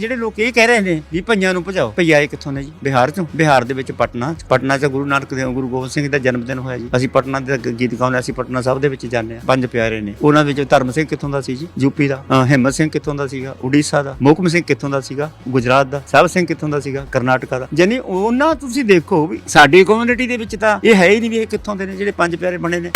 ਜਿਹੜੇ ਲੋਕ ਇਹ ਕਹਿ ਰਹੇ ਨੇ ਵੀ ਭਈਆਂ ਨੂੰ ਭਜਾਓ। ਭਈਆ ਇਹ ਕਿੱਥੋਂ ਨੇ ਜੀ? ਬਿਹਾਰ ਚੋਂ? ਬਿਹਾਰ ਦੇ ਵਿੱਚ ਪਟਨਾ ਪਟਨਾ 'ਚ ਗੁਰੂ ਨਾਨਕ ਦੇਵ, ਗੁਰੂ ਗੋਬਿੰਦ ਸਿੰਘ ਦਾ ਜਨਮ ਦਿਨ ਹੋਇਆ ਜੀ। ਅਸੀਂ ਪਟਨਾ ਦੇ ਗੀਤ ਗਾਉਂਦੇ ਅਸੀਂ ਪਟਨਾ ਸਾਹਿਬ ਦੇ ਵਿੱਚ ਜਾਂਦੇ ਆ ਪੰਜ ਪਿਆਰੇ ਨੇ। ਉਹਨਾਂ ਵਿੱਚ ਧਰਮ ਸਿੰਘ ਕਿੱਥੋਂ ਦਾ ਸੀ ਜੀ? ਯੂਪੀ ਦਾ। ਹਿੰਮਤ ਸਿੰਘ ਕਿੱਥੋਂ ਦਾ ਸੀਗਾ? ਉੜੀਸਾ ਦਾ। ਮੋਹਕਮ ਸਿੰਘ ਕਿੱਥੋਂ ਦਾ ਸੀਗਾ? ਗੁਜਰਾਤ ਦਾ। ਸਾਹਿਬ ਸਿੰਘ ਕਿੱਥੋਂ ਦਾ ਸੀਗਾ? ਕਰਨਾਟਕਾ ਦਾ। ਯਾਨੀ ਉਹਨਾਂ ਤੁਸੀਂ ਦੇਖੋ ਵੀ ਸਾਡੀ ਕਮਿਊਨਿਟੀ ਦੇ ਵਿੱਚ ਤਾਂ ਇਹ ਹੈ ਹੀ ਨਹੀਂ ਵੀ ਇਹ ਕਿੱਥੋਂ ਦੇ ਨੇ, ਜਿਹੜੇ ਪੰਜ ਪਿਆਰੇ ਬਣੇ ਨੇ।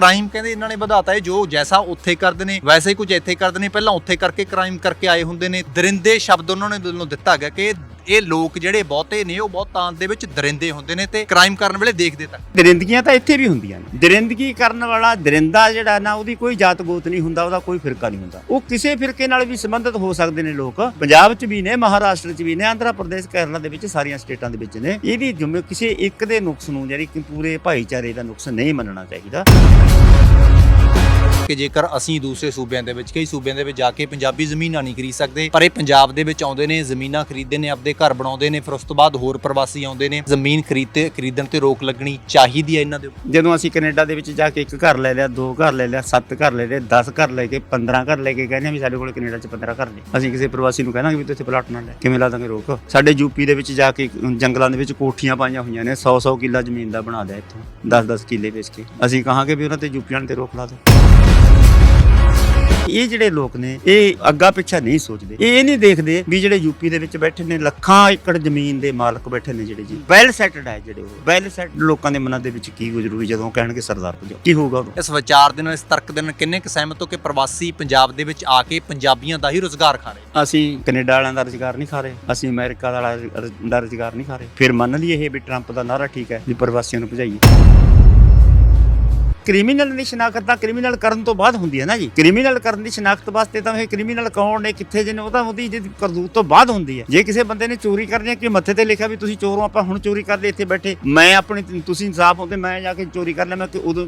ਕ੍ਰਾਈਮ ਕਹਿੰਦੇ ਇਹਨਾਂ ਨੇ ਵਧਾਤਾ ਹੈ ਜੋ ਜੈਸਾ ਉੱਥੇ ਕਰਦੇ ਨੇ, ਵੈਸੇ ਹੀ ਕੁਝ ਇੱਥੇ ਕਰਦੇ ਨੇ, ਪਹਿਲਾਂ ਉੱਥੇ ਕਰਕੇ ਕ੍ਰਾਈਮ ਕਰਕੇ ਆਏ ਹੁੰਦੇ ਨੇ। ਦਰਿੰਦੇ ਸ਼ਬਦ ਉਹਨਾਂ ਨੇ ਵੱਲੋਂ ਦਿੱਤਾ ਗਿਆ ਕਿ ਇਹ ਲੋਕ ਜਿਹੜੇ ਬਹੁਤੇ ਨੇ, ਉਹ ਬਹੁਤ ਦੇ ਵਿੱਚ ਦਰਿੰਦੇ ਹੁੰਦੇ ਨੇ ਤੇ ਕ੍ਰਾਈਮ ਕਰਨ ਵੇਲੇ ਦੇਖਦੇ ਤੱਕ ਦਰਿੰਦਗੀਆਂ ਤਾਂ ਇੱਥੇ ਵੀ ਹੁੰਦੀਆਂ ਨੇ। ਦਰਿੰਦਗੀ ਕਰਨ ਵਾਲਾ ਦਰਿੰਦਾ ਜਿਹੜਾ ਨਾ, ਉਹਦੀ ਕੋਈ ਜਾਤ ਗੋਤ ਨਹੀਂ ਹੁੰਦਾ, ਉਹਦਾ ਕੋਈ ਫਿਰਕਾ ਨਹੀਂ ਹੁੰਦਾ। ਉਹ ਕਿਸੇ ਫਿਰਕੇ ਨਾਲ ਵੀ ਸੰਬੰਧਿਤ ਹੋ ਸਕਦੇ ਨੇ ਲੋਕ। ਪੰਜਾਬ 'ਚ ਵੀ ਨੇ, ਮਹਾਰਾਸ਼ਟਰ 'ਚ ਵੀ ਨੇ, ਆਂਧਰਾ ਪ੍ਰਦੇਸ਼, ਕੇਰਲਾ ਦੇ ਵਿੱਚ ਸਾਰੀਆਂ ਸਟੇਟਾਂ ਦੇ ਵਿੱਚ ਨੇ। ਇਹਦੀ ਜ਼ਿੰਮੇ ਕਿਸੇ ਇੱਕ ਦੇ ਨੁਕਸ ਨੂੰ ਜਿਹੜੀ ਪੂਰੇ ਭਾਈਚਾਰੇ ਦਾ ਨੁਕਸ ਨਹੀਂ ਮੰਨਣਾ ਚਾਹੀਦਾ। ਕਿ ਜੇਕਰ ਅਸੀਂ ਦੂਸਰੇ ਸੂਬਿਆਂ ਦੇ ਵਿੱਚ, ਕਈ ਸੂਬਿਆਂ ਦੇ ਵਿੱਚ ਜਾ ਕੇ ਪੰਜਾਬੀ ਜ਼ਮੀਨਾਂ ਨਹੀਂ ਖਰੀਦ ਸਕਦੇ, ਪਰ ਇਹ ਪੰਜਾਬ ਦੇ ਵਿੱਚ ਆਉਂਦੇ ਨੇ, ਜ਼ਮੀਨਾਂ ਖਰੀਦਦੇ ਨੇ, ਆਪਦੇ ਘਰ ਬਣਾਉਂਦੇ ਨੇ, ਫਿਰ ਉਸ ਤੋਂ ਬਾਅਦ ਹੋਰ ਪ੍ਰਵਾਸੀ ਆਉਂਦੇ ਨੇ, ਜ਼ਮੀਨ ਖਰੀਦਤੇ ਖਰੀਦਣ ਤੇ ਰੋਕ ਲੱਗਣੀ ਚਾਹੀਦੀ ਹੈ ਇਹਨਾਂ ਦੇ ਜਦੋਂ ਅਸੀਂ ਕੈਨੇਡਾ ਦੇ ਵਿੱਚ ਜਾ ਕੇ ਇੱਕ ਘਰ ਲੈ ਲਿਆ, ਦੋ ਘਰ ਲੈ ਲਿਆ, ਸੱਤ ਘਰ ਲੈ ਲਿਆ 10 ਘਰ ਲੈ ਕੇ 15 ਘਰ ਲੈ ਕੇ ਕਹਿੰਦੇ ਆ ਵੀ ਸਾਡੇ ਕੋਲ ਕੈਨੇਡਾ 'ਚ 15 ਘਰ ਨੇ। ਅਸੀਂ ਕਿਸੇ ਪ੍ਰਵਾਸੀ ਨੂੰ ਕਹਿਣਾ ਵੀ ਤੂੰ ਇੱਥੇ ਪਲਾਟ ਨਾ ਲੈ। ਕਿਵੇਂ ਲਾ ਦਾਂਗੇ ਰੋਕ? ਸਾਡੇ ਯੂਪੀ ਦੇ ਵਿੱਚ ਜਾ ਕੇ ਜੰਗਲਾਂ ਦੇ ਵਿੱਚ ਕੋਠੀਆਂ ਪਾਈਆਂ ਹੋਈਆਂ ਨੇ 100 100 ਕਿੱਲਾ ਜ਼ਮੀਨ ਦਾ ਬਣਾ ਲਿਆ ਇੱਥੋਂ 10 10 ਕਿੱਲੇ ਵੇਚ ਕੇ। ਅਸੀਂ ਕਹਾਂਗੇ ਵੀ ਉਹਨਾਂ ਤੇ ਯੂਪੀਆਂ ਤੇ ਰੋਕ ਲਾ ਦਿਓ। ਇਹ ਜਿਹੜੇ ਲੋਕ ਨੇ ਇਹ ਅੱਗਾ ਪਿੱਛਾ ਨਹੀਂ ਸੋਚਦੇ। ਇਹ ਨਹੀਂ ਦੇਖਦੇ ਵੀ ਜਿਹੜੇ ਯੂਪੀ ਦੇ ਵਿੱਚ ਬੈਠੇ ਨੇ ਲੱਖਾਂ ਏਕੜ ਜ਼ਮੀਨ ਦੇ ਮਾਲਕ ਬੈਠੇ ਨੇ ਜਿਹੜੇ ਜੀ। ਵੈਲ ਸੈਟਲਡ ਹੈ ਜਿਹੜੇ ਉਹ। ਵੈਲ ਸੈਟਲਡ ਲੋਕਾਂ ਦੇ ਮਨਾਂ ਦੇ ਵਿੱਚ ਕੀ ਗੁਜ਼ਰੂਗੀ ਜਦੋਂ ਕਹਿਣਗੇ ਸਰਦਾਰ ਭਜਾਓ ਕੀ ਹੋਊਗਾ ਉਦੋਂ? ਇਸ ਵਿਚਾਰ ਦੇ ਨਾਲ ਇਸ ਤਰਕ ਦੇ ਨਾਲ ਕਿੰਨੇ ਕੁ ਸਹਿਮਤ ਹੋ ਕਿ ਪ੍ਰਵਾਸੀ ਪੰਜਾਬ ਦੇ ਵਿੱਚ ਆ ਕੇ ਪੰਜਾਬੀਆਂ ਦਾ ਹੀ ਰੋਜ਼ਗਾਰ ਖਾ ਰਹੇ ਅਸੀਂ ਕੈਨੇਡਾ ਵਾਲਿਆਂ ਦਾ ਰੁਜ਼ਗਾਰ ਨਹੀਂ ਖਾ ਰਹੇ। ਅਸੀਂ ਅਮਰੀਕਾ ਵਾਲਾ ਦਾ ਰੁਜ਼ਗਾਰ ਨਹੀਂ ਖਾ ਰਹੇ। ਫਿਰ ਮੰਨ ਲਈਏ ਇਹ ਵੀ ਟਰੰਪ ਦਾ ਨਾਰਾ ਠੀਕ ਹੈ ਵੀ ਪ੍ਰਵਾਸੀਆਂ ਨੂੰ ਭਜਾਈਏ। ਕ੍ਰਿਮੀਨਲ ਦੀ ਸ਼ਨਾਖਤ ਤਾਂ ਕ੍ਰਿਮੀਨਲ ਕਰਨ ਤੋਂ ਬਾਅਦ ਹੁੰਦੀ ਹੈ ਨਾ ਜੀ। ਕ੍ਰਿਮੀਨਲ ਕਰਨ ਦੀ ਸ਼ਨਾਖਤ ਵਾਸਤੇ ਤਾਂ ਇਹ ਕ੍ਰਿਮੀਨਲ ਕੌਣ ਨੇ ਕਿੱਥੇ ਜੇ ਉਹ ਤਾਂ ਉਹਦੀ ਜਿਹੜੀ ਕਰਤੂਤ ਤੋਂ ਬਾਅਦ ਹੁੰਦੀ ਹੈ। ਜੇ ਕਿਸੇ ਬੰਦੇ ਨੇ ਚੋਰੀ ਕਰਨੀ ਹੈ ਕਿ ਮੱਥੇ ਤੇ ਲਿਖਿਆ ਵੀ ਤੁਸੀਂ ਚੋਰ ਹੋ ਆਪਾਂ ਹੁਣ ਚੋਰੀ ਕਰਦੇ ਇੱਥੇ ਬੈਠੇ ਮੈਂ ਆਪਣੀ ਤੁਸੀਂ ਇਨਸਾਫ ਹੁੰਦੇ ਮੈਂ ਜਾ ਕੇ ਚੋਰੀ ਕਰ ਲਿਆ ਮੈਂ ਕਿ ਉਦੋਂ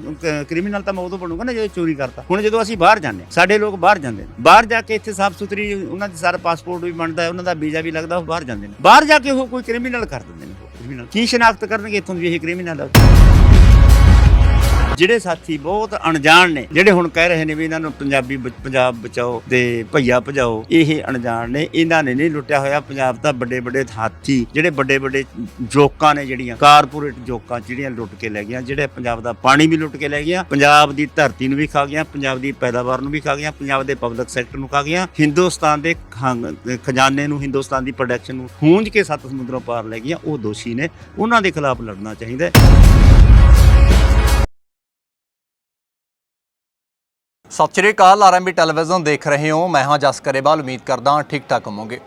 ਕ੍ਰਿਮੀਨਲ ਤਾਂ ਮੈਂ ਉਦੋਂ ਬਣੂਗਾ ਨਾ ਜਦੋਂ ਚੋਰੀ ਕਰਤਾ। ਹੁਣ ਜਦੋਂ ਅਸੀਂ ਬਾਹਰ ਜਾਂਦੇ ਹਾਂ, ਸਾਡੇ ਲੋਕ ਬਾਹਰ ਜਾਂਦੇ ਨੇ। ਬਾਹਰ ਜਾ ਕੇ ਇੱਥੇ ਸਾਫ਼ ਸੁਥਰੀ ਉਹਨਾਂ ਦੀ ਸਾਰਾ ਪਾਸਪੋਰਟ ਵੀ ਬਣਦਾ ਹੈ ਉਹਨਾਂ ਦਾ ਵੀਜ਼ਾ ਵੀ ਲੱਗਦਾ ਉਹ ਬਾਹਰ ਜਾਂਦੇ ਨੇ। ਬਾਹਰ ਜਾ ਕੇ ਉਹ ਕੋਈ ਕ੍ਰਿਮੀਨਲ ਕਰ ਦਿੰਦੇ ਨੇ। ਕੀ ਸ਼ਨਾਖਤ ਕਰਨਗੇ ਇੱਥੋਂ ਦੀ ਇਹ ਕ੍ਰਿਮੀਨਲ? ਹੈ ਜਿਹੜੇ ਸਾਥੀ ਬਹੁਤ ਅਣਜਾਣ ਨੇ, ਜਿਹੜੇ ਹੁਣ ਕਹਿ ਰਹੇ ਨੇ ਵੀ ਇਹਨਾਂ ਨੂੰ ਪੰਜਾਬੀ ਬ- ਪੰਜਾਬ ਬਚਾਓ ਤੇ ਭਈਆ ਭਜਾਓ, ਇਹ ਅਣਜਾਣ ਨੇ, ਇਹਨਾਂ ਨੇ ਨਹੀਂ ਲੁੱਟਿਆ ਹੋਇਆ। ਪੰਜਾਬ ਦਾ ਵੱਡੇ ਵੱਡੇ ਹਾਥੀ, ਜਿਹੜੇ ਵੱਡੇ ਵੱਡੇ ਜੋਕਾਂ ਨੇ ਜਿਹੜੀਆਂ, ਕਾਰਪੋਰੇਟ ਜੋਕਾਂ ਜਿਹੜੀਆਂ ਲੁੱਟ ਕੇ ਲੈ ਗਈਆਂ, ਜਿਹੜੇ ਪੰਜਾਬ ਦਾ ਪਾਣੀ ਵੀ ਲੁੱਟ ਕੇ ਲੈ ਗਈਆਂ, ਪੰਜਾਬ ਦੀ ਧਰਤੀ ਨੂੰ ਵੀ ਖਾ ਗਈਆਂ, ਪੰਜਾਬ ਦੀ ਪੈਦਾਵਾਰ ਨੂੰ ਵੀ ਖਾ ਗਈਆਂ, ਪੰਜਾਬ ਦੇ ਪਬਲਿਕ ਸੈਕਟਰ ਨੂੰ ਖਾ ਗਈਆਂ, ਹਿੰਦੁਸਤਾਨ ਦੇ ਖੰਗ- ਖਜ਼ਾਨੇ ਨੂੰ, ਹਿੰਦੁਸਤਾਨ ਦੀ ਪ੍ਰੋਡਕਸ਼ਨ ਨੂੰ ਖੂੰਜ ਕੇ ਸੱਤ ਸਮੁੰਦਰੋਂ ਪਾਰ ਲੈ ਗਈਆਂ, ਉਹ ਦੋਸ਼ੀ ਨੇ, ਉਹਨਾਂ ਦੇ ਖਿਲਾਫ ਲੜਨਾ ਚਾਹੀਦਾ ਹੈ। ਸਤਿ ਸ਼੍ਰੀ ਅਕਾਲ ਆਰਐਮਬੀ ਟੈਲੀਵਿਜ਼ਨ ਦੇਖ ਰਹੇ ਹੋ। ਮੈਂ ਹਾਂ ਜਸ ਕਰੇਵਾਲ, ਉਮੀਦ ਕਰਦਾ ਠੀਕ ਠਾਕ ਹੋਵੋਗੇ।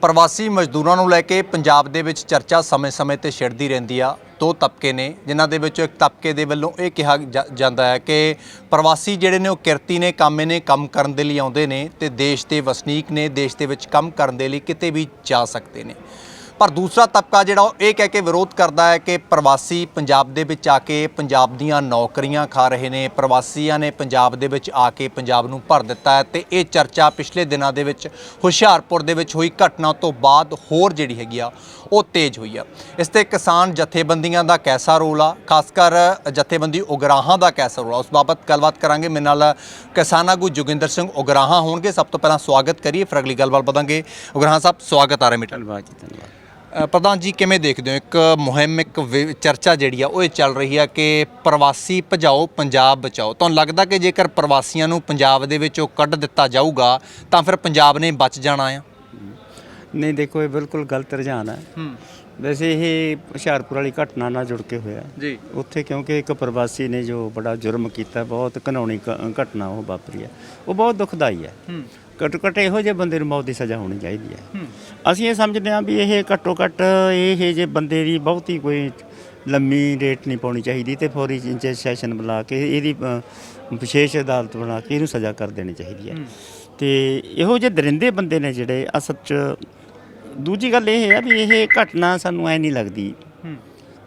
ਪ੍ਰਵਾਸੀ ਮਜ਼ਦੂਰਾਂ ਨੂੰ ਲੈ ਕੇ ਪੰਜਾਬ ਦੇ ਵਿੱਚ ਚਰਚਾ ਸਮੇਂ-ਸਮੇਂ ਤੇ ਛਿੜਦੀ ਰਹਿੰਦੀ ਆ। ਦੋ ਤਬਕੇ ਨੇ, ਜਿਨ੍ਹਾਂ ਦੇ ਵਿੱਚੋਂ ਇੱਕ ਤਬਕੇ ਦੇ ਵੱਲੋਂ ਇਹ ਕਿਹਾ ਜਾ- ਜਾਂਦਾ ਹੈ ਕਿ ਪ੍ਰਵਾਸੀ ਜਿਹੜੇ ਨੇ ਉਹ ਕਿਰਤੀ ਨੇ, ਕਾਮੇ ਨੇ, ਕੰਮ ਕਰਨ ਦੇ ਲਈ ਆਉਂਦੇ ਨੇ ਤੇ ਦੇਸ਼ ਦੇ ਵਸਨੀਕ ਨੇ, ਦੇਸ਼ ਦੇ ਵਿੱਚ ਕੰਮ ਕਰਨ ਦੇ ਲਈ ਕਿਤੇ ਵੀ ਜਾ ਸਕਦੇ ਨੇ। ਪਰ ਦੂਸਰਾ ਤਬਕਾ ਜਿਹੜਾ ਉਹ ਇਹ ਕਹਿ ਕੇ ਵਿਰੋਧ ਕਰਦਾ ਹੈ ਕਿ ਪ੍ਰਵਾਸੀ ਪੰਜਾਬ ਦੇ ਵਿੱਚ ਆ ਕੇ ਪੰਜਾਬ ਦੀਆਂ ਨੌਕਰੀਆਂ ਖਾ ਰਹੇ ਨੇ, ਪ੍ਰਵਾਸੀਆਂ ਨੇ ਪੰਜਾਬ ਦੇ ਵਿੱਚ ਆ ਕੇ ਪੰਜਾਬ ਨੂੰ ਭਰ ਦਿੱਤਾ ਹੈ ਤੇ ਇਹ ਚਰਚਾ ਪਿਛਲੇ ਦਿਨਾਂ ਦੇ ਵਿੱਚ ਹੁਸ਼ਿਆਰਪੁਰ ਦੇ ਵਿੱਚ ਹੋਈ ਘਟਨਾ ਤੋਂ ਬਾਅਦ ਹੋਰ ਜਿਹੜੀ ਹੈਗੀ ਆ, ਉਹ ਤੇਜ਼ ਹੋਈ ਆ। ਇਸ ਤੇ ਕਿਸਾਨ ਜਥੇਬੰਦੀਆਂ ਦਾ ਕੈਸਾ ਰੋਲ ਆ ਖਾਸ ਕਰ ਜਥੇਬੰਦੀ ਉਗਰਾਹਾਂ ਦਾ ਕੈਸਾ ਰੋਲ ਆ, ਉਸ ਬਾਬਤ ਗੱਲਬਾਤ ਕਰਾਂਗੇ। ਮੇਰੇ ਨਾਲ ਕਿਸਾਨ ਆਗੂ ਜੋਗਿੰਦਰ ਸਿੰਘ ਉਗਰਾਹਾਂ ਹੋਣਗੇ। ਸਭ ਤੋਂ ਪਹਿਲਾਂ ਸਵਾਗਤ ਕਰੀਏ, ਫਿਰ ਅਗਲੀ ਗੱਲਬਾਤ ਵਧਾਂਗੇ। ਉਗਰਾਹਾਂ ਸਾਹਿਬ, ਸਵਾਗਤ ਆ ਰਿਹਾ ਮੀਟਰ। ਧੰਨਵਾਦ ਜੀ, ਧੰਨਵਾਦ। ਪ੍ਰਧਾਨ ਜੀ ਕਿਵੇਂ ਦੇਖਦੇ ਹੋ? ਇੱਕ ਮੁਹਿੰਮ ਇੱਕ ਚਰਚਾ ਜਿਹੜੀ ਆ ਉਹ ਇਹ ਚੱਲ ਰਹੀ ਆ ਕਿ ਪ੍ਰਵਾਸੀ ਭਜਾਓ ਪੰਜਾਬ ਬਚਾਓ। ਤੁਹਾਨੂੰ ਲੱਗਦਾ ਕਿ ਜੇਕਰ ਪ੍ਰਵਾਸੀਆਂ ਨੂੰ ਪੰਜਾਬ ਦੇ ਵਿੱਚੋਂ ਕੱਢ ਦਿੱਤਾ ਜਾਊਗਾ ਤਾਂ ਫਿਰ ਪੰਜਾਬ ਨੇ ਬਚ ਜਾਣਾ ਆ? ਨਹੀਂ ਦੇਖੋ ਇਹ ਬਿਲਕੁਲ ਗਲਤ ਰੁਝਾਨ ਹੈ। ਵੈਸੇ ਇਹ ਹੁਸ਼ਿਆਰਪੁਰ ਵਾਲੀ ਘਟਨਾ ਨਾਲ ਜੁੜ ਕੇ ਹੋਇਆ। ਜੀ। ਉੱਥੇ ਕਿਉਂਕਿ ਇੱਕ ਪ੍ਰਵਾਸੀ ਨੇ ਜੋ ਬੜਾ ਜੁਰਮ ਕੀਤਾ ਬਹੁਤ ਘਿਨਾਉਣੀ ਕ- ਘਟਨਾ ਉਹ ਵਾਪਰੀ ਹੈ ਉਹ ਬਹੁਤ ਦੁਖਦਾਈ ਹੈ ਹੂੰ। ਘੱਟੋ ਘੱਟ ਇਹੋ ਜਿਹੇ ਬੰਦੇ ਨੂੰ ਮੌਤ ਦੀ ਸਜ਼ਾ ਹੋਣੀ ਚਾਹੀਦੀ ਹੈ। ਅਸੀਂ ਇਹ ਸਮਝਦੇ ਹਾਂ ਵੀ ਇਹ ਘੱਟੋ ਘੱਟ ਇਹ ਜੇ ਬੰਦੇ ਦੀ ਬਹੁਤੀ ਕੋਈ ਲੰਮੀ ਰੇਟ ਨਹੀਂ ਪਾਉਣੀ ਚਾਹੀਦੀ ਤੇ ਫੌਰੀ ਇੰਚ ਸੈਸ਼ਨ ਬੁਲਾ ਕੇ ਇਹਦੀ ਵਿਸ਼ੇਸ਼ ਅਦਾਲਤ ਬਣਾ ਕੇ ਇਹਨੂੰ ਸਜ਼ਾ ਕਰ ਦੇਣੀ ਚਾਹੀਦੀ ਹੈ। ਤੇ ਇਹੋ ਜਿਹੇ ਦਰਿੰਦੇ ਬੰਦੇ ਨੇ ਜਿਹੜੇ ਅਸਲ 'ਚ ਦੂਜੀ ਗੱਲ ਇਹ ਹੈ ਵੀ ਇਹ ਘਟਨਾ ਸਾਨੂੰ ਐ ਨਹੀਂ ਲੱਗਦੀ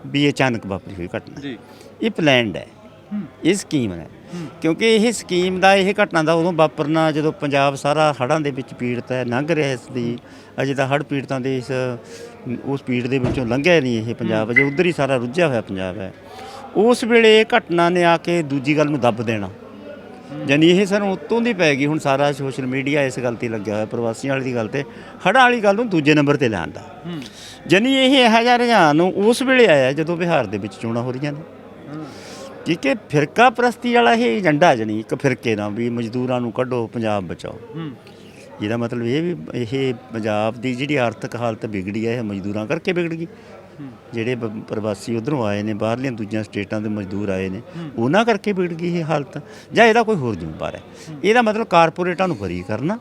ਵੀ ਇਹ ਅਚਾਨਕ ਵਾਪਰੀ ਹੋਈ ਘਟਨਾ। ਜੀ। ਇਹ ਪਲਾਨਡ ਹੈ। ਇਹ ਸਕੀਮ ਹੈ ਕਿਉਂਕਿ ਇਹ ਸਕੀਮ ਦਾ ਇਹ ਘਟਨਾ ਦਾ ਉਦੋਂ ਵਾਪਰਨਾ ਜਦੋਂ ਪੰਜਾਬ ਸਾਰਾ ਹੜ੍ਹਾਂ ਦੇ ਵਿੱਚ ਪੀੜਤ ਹੈ ਲੰਘ ਰਿਹਾ ਇਸ ਦੀ। ਅਜੇ ਤਾਂ ਹੜ੍ਹ ਪੀੜਤਾਂ ਦੇ ਇਸ ਉਸ ਪੀੜ ਦੇ ਵਿੱਚੋਂ ਲੰਘਿਆ ਨਹੀਂ ਇਹ ਪੰਜਾਬ। ਅਜੇ ਉਧਰ ਹੀ ਸਾਰਾ ਰੁੱਝਿਆ ਹੋਇਆ ਪੰਜਾਬ ਹੈ। ਉਸ ਵੇਲੇ ਇਹ ਘਟਨਾ ਨੇ ਆ ਕੇ ਦੂਜੀ ਗੱਲ ਨੂੰ ਦੱਬ ਦੇਣਾ। ਜਾਨੀ ਇਹ ਸਾਨੂੰ ਉਤੋਂ ਦੀ ਪੈ ਗਈ। ਹੁਣ ਸਾਰਾ ਸੋਸ਼ਲ ਮੀਡੀਆ ਇਸ ਗੱਲ ਤੇ ਲੱਗਿਆ ਹੋਇਆ ਪ੍ਰਵਾਸੀਆਂ ਵਾਲੀ ਦੀ ਗੱਲ ਤੇ। ਹੜ੍ਹਾਂ ਵਾਲੀ ਗੱਲ ਨੂੰ ਦੂਜੇ ਨੰਬਰ ਤੇ ਲਿਆਂਦਾ ਜਾਨੀ ਇਹ ਇਹੋ ਜਿਹਾ ਰੁਝਾਨ ਉਸ ਵੇਲੇ ਆਇਆ ਜਦੋਂ ਬਿਹਾਰ ਦੇ ਵਿੱਚ ਚੋਣਾਂ ਹੋ ਰਹੀਆਂ ਨੇ। ਕਿ ਫਿਰਕਾ ਪ੍ਰਸਤੀ ਵਾਲਾ ਇਹ ਏਜੰਡਾ ਜਣੀ ਇੱਕ ਫਿਰਕੇ ਦਾ ਵੀ ਮਜ਼ਦੂਰਾਂ ਨੂੰ ਕੱਢੋ ਪੰਜਾਬ ਬਚਾਓ। ਇਹਦਾ ਮਤਲਬ ਇਹ ਵੀ ਇਹ ਪੰਜਾਬ ਦੀ ਜਿਹੜੀ ਆਰਥਿਕ ਹਾਲਤ ਵਿਗੜੀ ਹੈ ਇਹ ਮਜ਼ਦੂਰਾਂ ਕਰਕੇ ਵਿਗੜ ਗਈ। ਜਿਹੜੇ ਪ੍ਰਵਾਸੀ ਉਧਰੋਂ ਆਏ ਨੇ ਬਾਹਰਲੀਆਂ ਦੂਜੀਆਂ ਸਟੇਟਾਂ ਦੇ ਮਜ਼ਦੂਰ ਆਏ ਨੇ ਉਹਨਾਂ ਕਰਕੇ ਵਿਗੜ ਗਈ ਇਹ ਹਾਲਤ। ਜਾਂ ਇਹਦਾ ਕੋਈ ਹੋਰ ਜ਼ਿੰਮੇਵਾਰ ਹੈ। ਇਹਦਾ ਮਤਲਬ ਕਾਰਪੋਰੇਟਾਂ ਨੂੰ ਬਰੀ ਕਰਨਾ।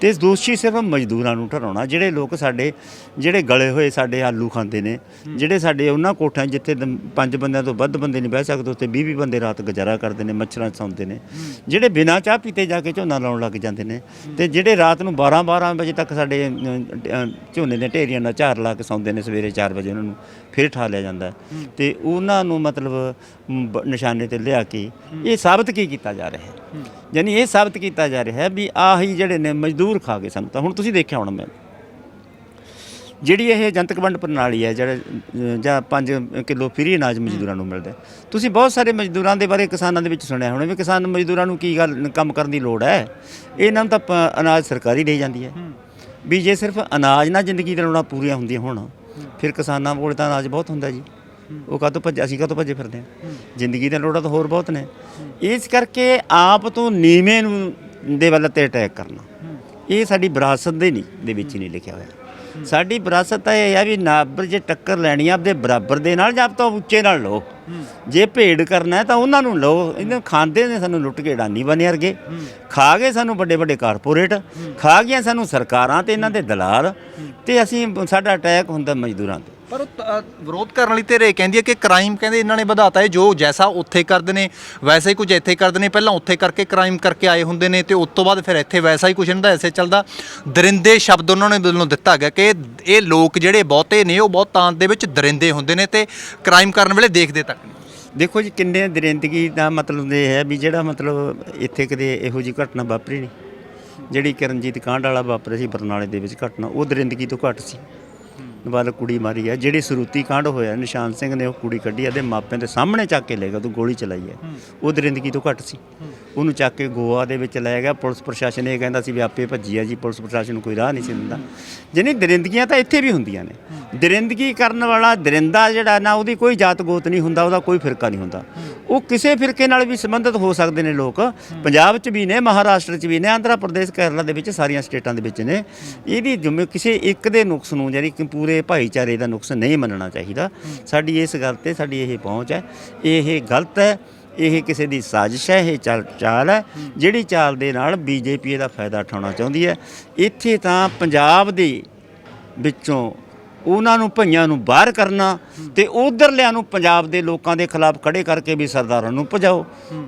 ਤੇ ਦੋਸ਼ੀ ਸਿਰਫ ਮਜ਼ਦੂਰਾਂ ਨੂੰ ਠਹਿਰਾਉਣਾ ਜਿਹੜੇ ਲੋਕ ਸਾਡੇ ਜਿਹੜੇ ਗਲੇ ਹੋਏ ਸਾਡੇ ਆਲੂ ਖਾਂਦੇ ਨੇ ਜਿਹੜੇ ਸਾਡੇ ਉਹਨਾਂ ਕੋਠਾਂ ਜਿੱਥੇ ਦਮ- ਪੰਜ ਬੰਦਿਆਂ ਤੋਂ ਵੱਧ ਬੰਦੇ ਨਹੀਂ ਬਹਿ ਸਕਦੇ ਉੱਥੇ 20 20 ਬੰਦੇ ਰਾਤ ਗੁਜ਼ਾਰਾ ਕਰਦੇ ਨੇ ਮੱਛਰਾਂ 'ਚ ਸੌਂਦੇ ਨੇ। ਜਿਹੜੇ ਬਿਨਾਂ ਚਾਹ ਪੀਤੇ ਜਾ ਕੇ ਝੋਨਾ ਲਾਉਣ ਲੱਗ ਜਾਂਦੇ ਨੇ ਤੇ ਜਿਹੜੇ ਰਾਤ ਨੂੰ 12 12 ਵਜੇ ਤੱਕ ਸਾਡੇ ਅ, ਅ, ਝੋਨੇ ਦੇ ਢੇਰੀਆਂ ਨਾਲ ਝਾਰ ਲਾ ਕੇ ਸੌਂਦੇ ਨੇ ਸਵੇਰੇ 4 ਵਜੇ ਉਹਨਾਂ ਨੂੰ ਫਿਰ ਠਾ ਲਿਆ ਜਾਂਦਾ। ਹੈ। ਤੇ ਉਹਨਾਂ ਨੂੰ ਮਤਲਬ ਮ, ਬ- ਨਿਸ਼ਾਨੇ ਤੇ ਲਿਆ ਕੇ ਇਹ ਸਾਬਤ ਕੀ ਕੀਤਾ ਜਾ ਰਿਹਾ ਹੈ। ਯਾਨੀ ਇਹ ਸਾਬਤ ਕੀਤਾ ਜਾ ਰਿਹਾ ਹੈ ਵੀ ਆਹੀ ਜਿਹੜੇ ਨੇ ਮਜ਼ਦੂਰ ਜ਼ਰੂਰ ਖਾ ਗਏ ਸਾਨੂੰ, ਤਾਂ ਹੁਣ ਤੁਸੀਂ ਦੇਖਿਆ ਹੋਣਾ ਮੈਂ। ਜਿਹੜੀ ਇਹ ਜਨਤਕ ਵੰਡ ਪ੍ਰਣਾਲੀ ਹੈ, ਜਿਹੜਾ ਜਾਂ 5 ਕਿਲੋ ਫ੍ਰੀ ਅਨਾਜ ਮਜ਼ਦੂਰਾਂ ਨੂੰ ਮਿਲਦਾ ਤੁਸੀਂ ਬਹੁਤ ਸਾਰੇ ਮਜ਼ਦੂਰਾਂ ਦੇ ਬਾਰੇ ਕਿਸਾਨਾਂ ਦੇ ਵਿੱਚ ਸੁਣਿਆ ਹੋਣਾ ਵੀ ਕਿਸਾਨ ਮਜ਼ਦੂਰਾਂ ਨੂੰ ਕੀ ਗੱਲ, ਕੰਮ ਕਰਨ ਦੀ ਲੋੜ ਹੈ। ਇਹਨਾਂ ਨੂੰ ਤਾਂ ਅਨਾਜ ਸਰਕਾਰੀ ਦੇ ਜਾਂਦੀ ਹੈ। ਵੀ ਜੇ ਸਿਰਫ ਅਨਾਜ ਨਾਲ ਜ਼ਿੰਦਗੀ ਦੀਆਂ ਲੋੜਾਂ ਪੂਰੀਆਂ ਹੁੰਦੀਆਂ ਹੋਣ, ਫਿਰ ਕਿਸਾਨਾਂ ਕੋਲ ਤਾਂ ਅਨਾਜ ਬਹੁਤ ਹੁੰਦਾ ਜੀ। ਉਹ ਕਾਹਤੋਂ ਭੱਜ, ਅਸੀਂ ਕਾਹਤੋਂ ਭੱਜੇ ਫਿਰਦੇ ਹਾਂ। ਜ਼ਿੰਦਗੀ ਦੀਆਂ ਲੋੜਾਂ ਤਾਂ ਹੋਰ ਬਹੁਤ ਨੇ। ਇਸ ਕਰਕੇ ਆਪ ਤੋਂ ਨੀਵੇਂ ਨੂੰ ਦੇ ਵੱਲ ਤੇ ਅਟੈਕ ਕਰਨਾ। ਇਹ ਸਾਡੀ ਵਿਰਾਸਤ ਦੇ ਨਹੀਂ, ਦੇ ਵਿੱਚ ਹੀ ਨਹੀਂ ਲਿਖਿਆ ਹੋਇਆ। ਸਾਡੀ ਵਿਰਾਸਤ ਤਾਂ ਇਹ ਹੈ ਵੀ ਨਾਬਰ ਜੇ ਟੱਕਰ ਲੈਣੀ ਆ, ਆਪਦੇ ਬਰਾਬਰ ਦੇ ਨਾਲ ਜਾਂ ਆਪ ਤੋਂ ਉੱਚੇ ਨਾਲ ਲਓ। ਜੇ ਭੇਡ ਕਰਨਾ ਤਾਂ ਉਹਨਾਂ ਨੂੰ ਲਓ। ਇਹਨਾਂ ਖਾਂਦੇ ਨੇ ਸਾਨੂੰ ਲੁੱਟ ਕੇ ਡਾਨੀ ਬਣੇ ਵਰਗੇ। ਖਾ ਗਏ ਸਾਨੂੰ ਵੱਡੇ ਵੱਡੇ ਕਾਰਪੋਰੇਟ। ਖਾ ਗਈਆਂ ਸਾਨੂੰ ਸਰਕਾਰਾਂ ਤੇ ਇਹਨਾਂ ਦੇ ਦਲਾਲ। ਤੇ ਅਸੀਂ ਸਾਡਾ ਅਟੈਕ ਹੁੰਦਾ ਮਜ਼ਦੂਰਾਂ ਤੇ। ਪਰ ਉਹ ਤ- ਅ, ਵਿਰੋਧ ਕਰਨ ਲਈ ਤੇਰੇ ਕਹਿੰਦੀ ਹੈ ਕਿ ਕ੍ਰਾਈਮ ਕਹਿੰਦੇ ਇਹਨਾਂ ਨੇ ਵਧਾਤਾ ਹੈ ਜੋ ਜੈਸਾ ਉੱਥੇ ਕਰਦੇ ਨੇ ਵੈਸੇ ਹੀ ਕੁਝ ਇੱਥੇ ਕਰਦੇ ਨੇ। ਪਹਿਲਾਂ ਉੱਥੇ ਕਰਕੇ ਕ੍ਰਾਈਮ ਕਰਕੇ ਆਏ ਹੁੰਦੇ ਨੇ ਤੇ ਉਸ ਤੋਂ ਬਾਅਦ ਫਿਰ ਇੱਥੇ ਵੈਸਾ ਹੀ ਕੁਝ ਇਹਨਾਂ ਦਾ ਐਸੇ ਚੱਲਦਾ। ਦਰਿੰਦੇ ਸ਼ਬਦ ਉਹਨਾਂ ਨੇ ਵੱਲੋਂ ਦਿੱਤਾ ਗਿਆ ਕਿ ਇਹ ਲੋਕ ਜਿਹੜੇ ਬਹੁਤੇ ਨੇ ਉਹ ਬਹੁਤ ਤਾਂਤ ਦੇ ਵਿੱਚ ਦਰਿੰਦੇ ਹੁੰਦੇ ਨੇ ਤੇ ਕ੍ਰਾਈਮ ਕਰਨ ਵੇਲੇ ਦੇਖਦੇ ਤੱਕ ਨਹੀਂ ਦੇਖੋ ਜੀ ਕਿੰਨੇ ਦਰਿੰਦਗੀ ਦਾ ਮਤਲਬ ਇਹ ਹੈ ਵੀ ਜਿਹੜਾ ਮਤਲਬ ਇੱਥੇ ਕਦੇ ਇਹੋ ਜਿਹੀ ਘਟਨਾ ਵਾਪਰੀ ਨਹੀਂ। ਜਿਹੜੀ ਕਿਰਨਜੀਤ ਕਾਂਡ ਵਾਲਾ ਵਾਪਰਿਆ ਸੀ ਬਰਨਾਲੇ ਦੇ ਵਿੱਚ ਘਟਨਾ ਉਹ ਦਰਿੰਦਗੀ ਤੋਂ ਘੱਟ ਸੀ। ਨਾਬਾਲਗ ਕੁੜੀ ਮਾਰੀ ਹੈ ਜਿਹੜੀ ਸਰੂਤੀ ਕਾਂਡ ਹੋਇਆ ਨਿਸ਼ਾਨ ਸਿੰਘ ਨੇ ਉਹ ਕੁੜੀ ਕੱਢੀ ਇਹਦੇ ਮਾਪਿਆਂ ਦੇ ਸਾਹਮਣੇ ਚੱਕ ਕੇ ਲੈ ਗਿਆ ਤੂੰ ਗੋਲੀ ਚਲਾਈ ਹੈ। ਉਹ ਦਰਿੰਦਗੀ ਤੋਂ ਘੱਟ ਸੀ। ਉਹਨੂੰ ਚੱਕ ਕੇ ਗੋਆ ਦੇ ਵਿੱਚ ਲੈ ਗਿਆ ਪੁਲਿਸ ਪ੍ਰਸ਼ਾਸਨ ਇਹ ਕਹਿੰਦਾ ਸੀ ਵੀ ਆਪੇ ਭੱਜੀ ਆ ਜੀ ਪੁਲਿਸ ਪ੍ਰਸ਼ਾਸਨ ਨੂੰ ਕੋਈ ਰਾਹ ਨਹੀਂ ਸੀ ਦਿੰਦਾ। ਜਿਹਨੇ ਦਰਿੰਦਗੀਆਂ ਤਾਂ ਇੱਥੇ ਵੀ ਹੁੰਦੀਆਂ ਨੇ। ਦਰਿੰਦਗੀ ਕਰਨ ਵਾਲਾ ਦਰਿੰਦਾ ਜਿਹੜਾ ਨਾ, ਉਹਦੀ ਕੋਈ ਜਾਤ ਗੋਤ ਨਹੀਂ ਹੁੰਦਾ, ਉਹਦਾ ਕੋਈ ਫਿਰਕਾ ਨਹੀਂ ਹੁੰਦਾ। ਉਹ ਕਿਸੇ ਫਿਰਕੇ ਨਾਲ ਵੀ ਸੰਬੰਧਿਤ ਹੋ ਸਕਦੇ ਨੇ ਲੋਕ। ਪੰਜਾਬ 'ਚ ਵੀ ਨੇ, ਮਹਾਰਾਸ਼ਟਰ 'ਚ ਵੀ ਨੇ, ਆਂਧਰਾ ਪ੍ਰਦੇਸ਼, ਕੇਰਲਾ ਦੇ ਵਿੱਚ ਸਾਰੀਆਂ ਸਟੇਟਾਂ ਦੇ ਵਿੱਚ ਨੇ। ਇਹਦੀ ਜ਼ਿੰਮੇ, ਕਿਸੇ ਇੱਕ ਦੇ ਨੁਕਸ ਨੂੰ ਯਾਨੀ ਕਿ ਪੂਰੇ ਭਾਈਚਾਰੇ ਦਾ ਨੁਕਸ ਨਹੀਂ ਮੰਨਣਾ ਚਾਹੀਦਾ। ਸਾਡੀ ਇਸ ਗੱਲ ਤੇ ਸਾਡੀ ਇਹ ਪਹੁੰਚ ਹੈ। ਇਹ ਗਲਤ ਹੈ। ਇਹ ਕਿਸੇ ਦੀ ਸਾਜ਼ਿਸ਼ ਹੈ। ਇਹ ਚਾਲ ਚਾਲ ਹੈ। ਜਿਹੜੀ ਚਾਲ ਦੇ ਨਾਲ ਬੀਜੇਪੀ ਇਹਦਾ ਫਾਇਦਾ ਉਠਾਉਣਾ ਚਾਹੁੰਦੀ ਹੈ। ਇੱਥੇ ਤਾਂ ਪੰਜਾਬ ਦੇ ਵਿੱਚੋਂ ਉਹਨਾਂ ਨੂੰ ਭਈਆਂ ਨੂੰ ਬਾਹਰ ਕਰਨਾ ਤੇ ਉਧਰਲਿਆਂ ਨੂੰ ਪੰਜਾਬ ਦੇ ਲੋਕਾਂ ਦੇ ਖਿਲਾਫ ਖੜੇ ਕਰਕੇ ਵੀ ਸਰਦਾਰਾਂ ਨੂੰ ਭਜਾਓ।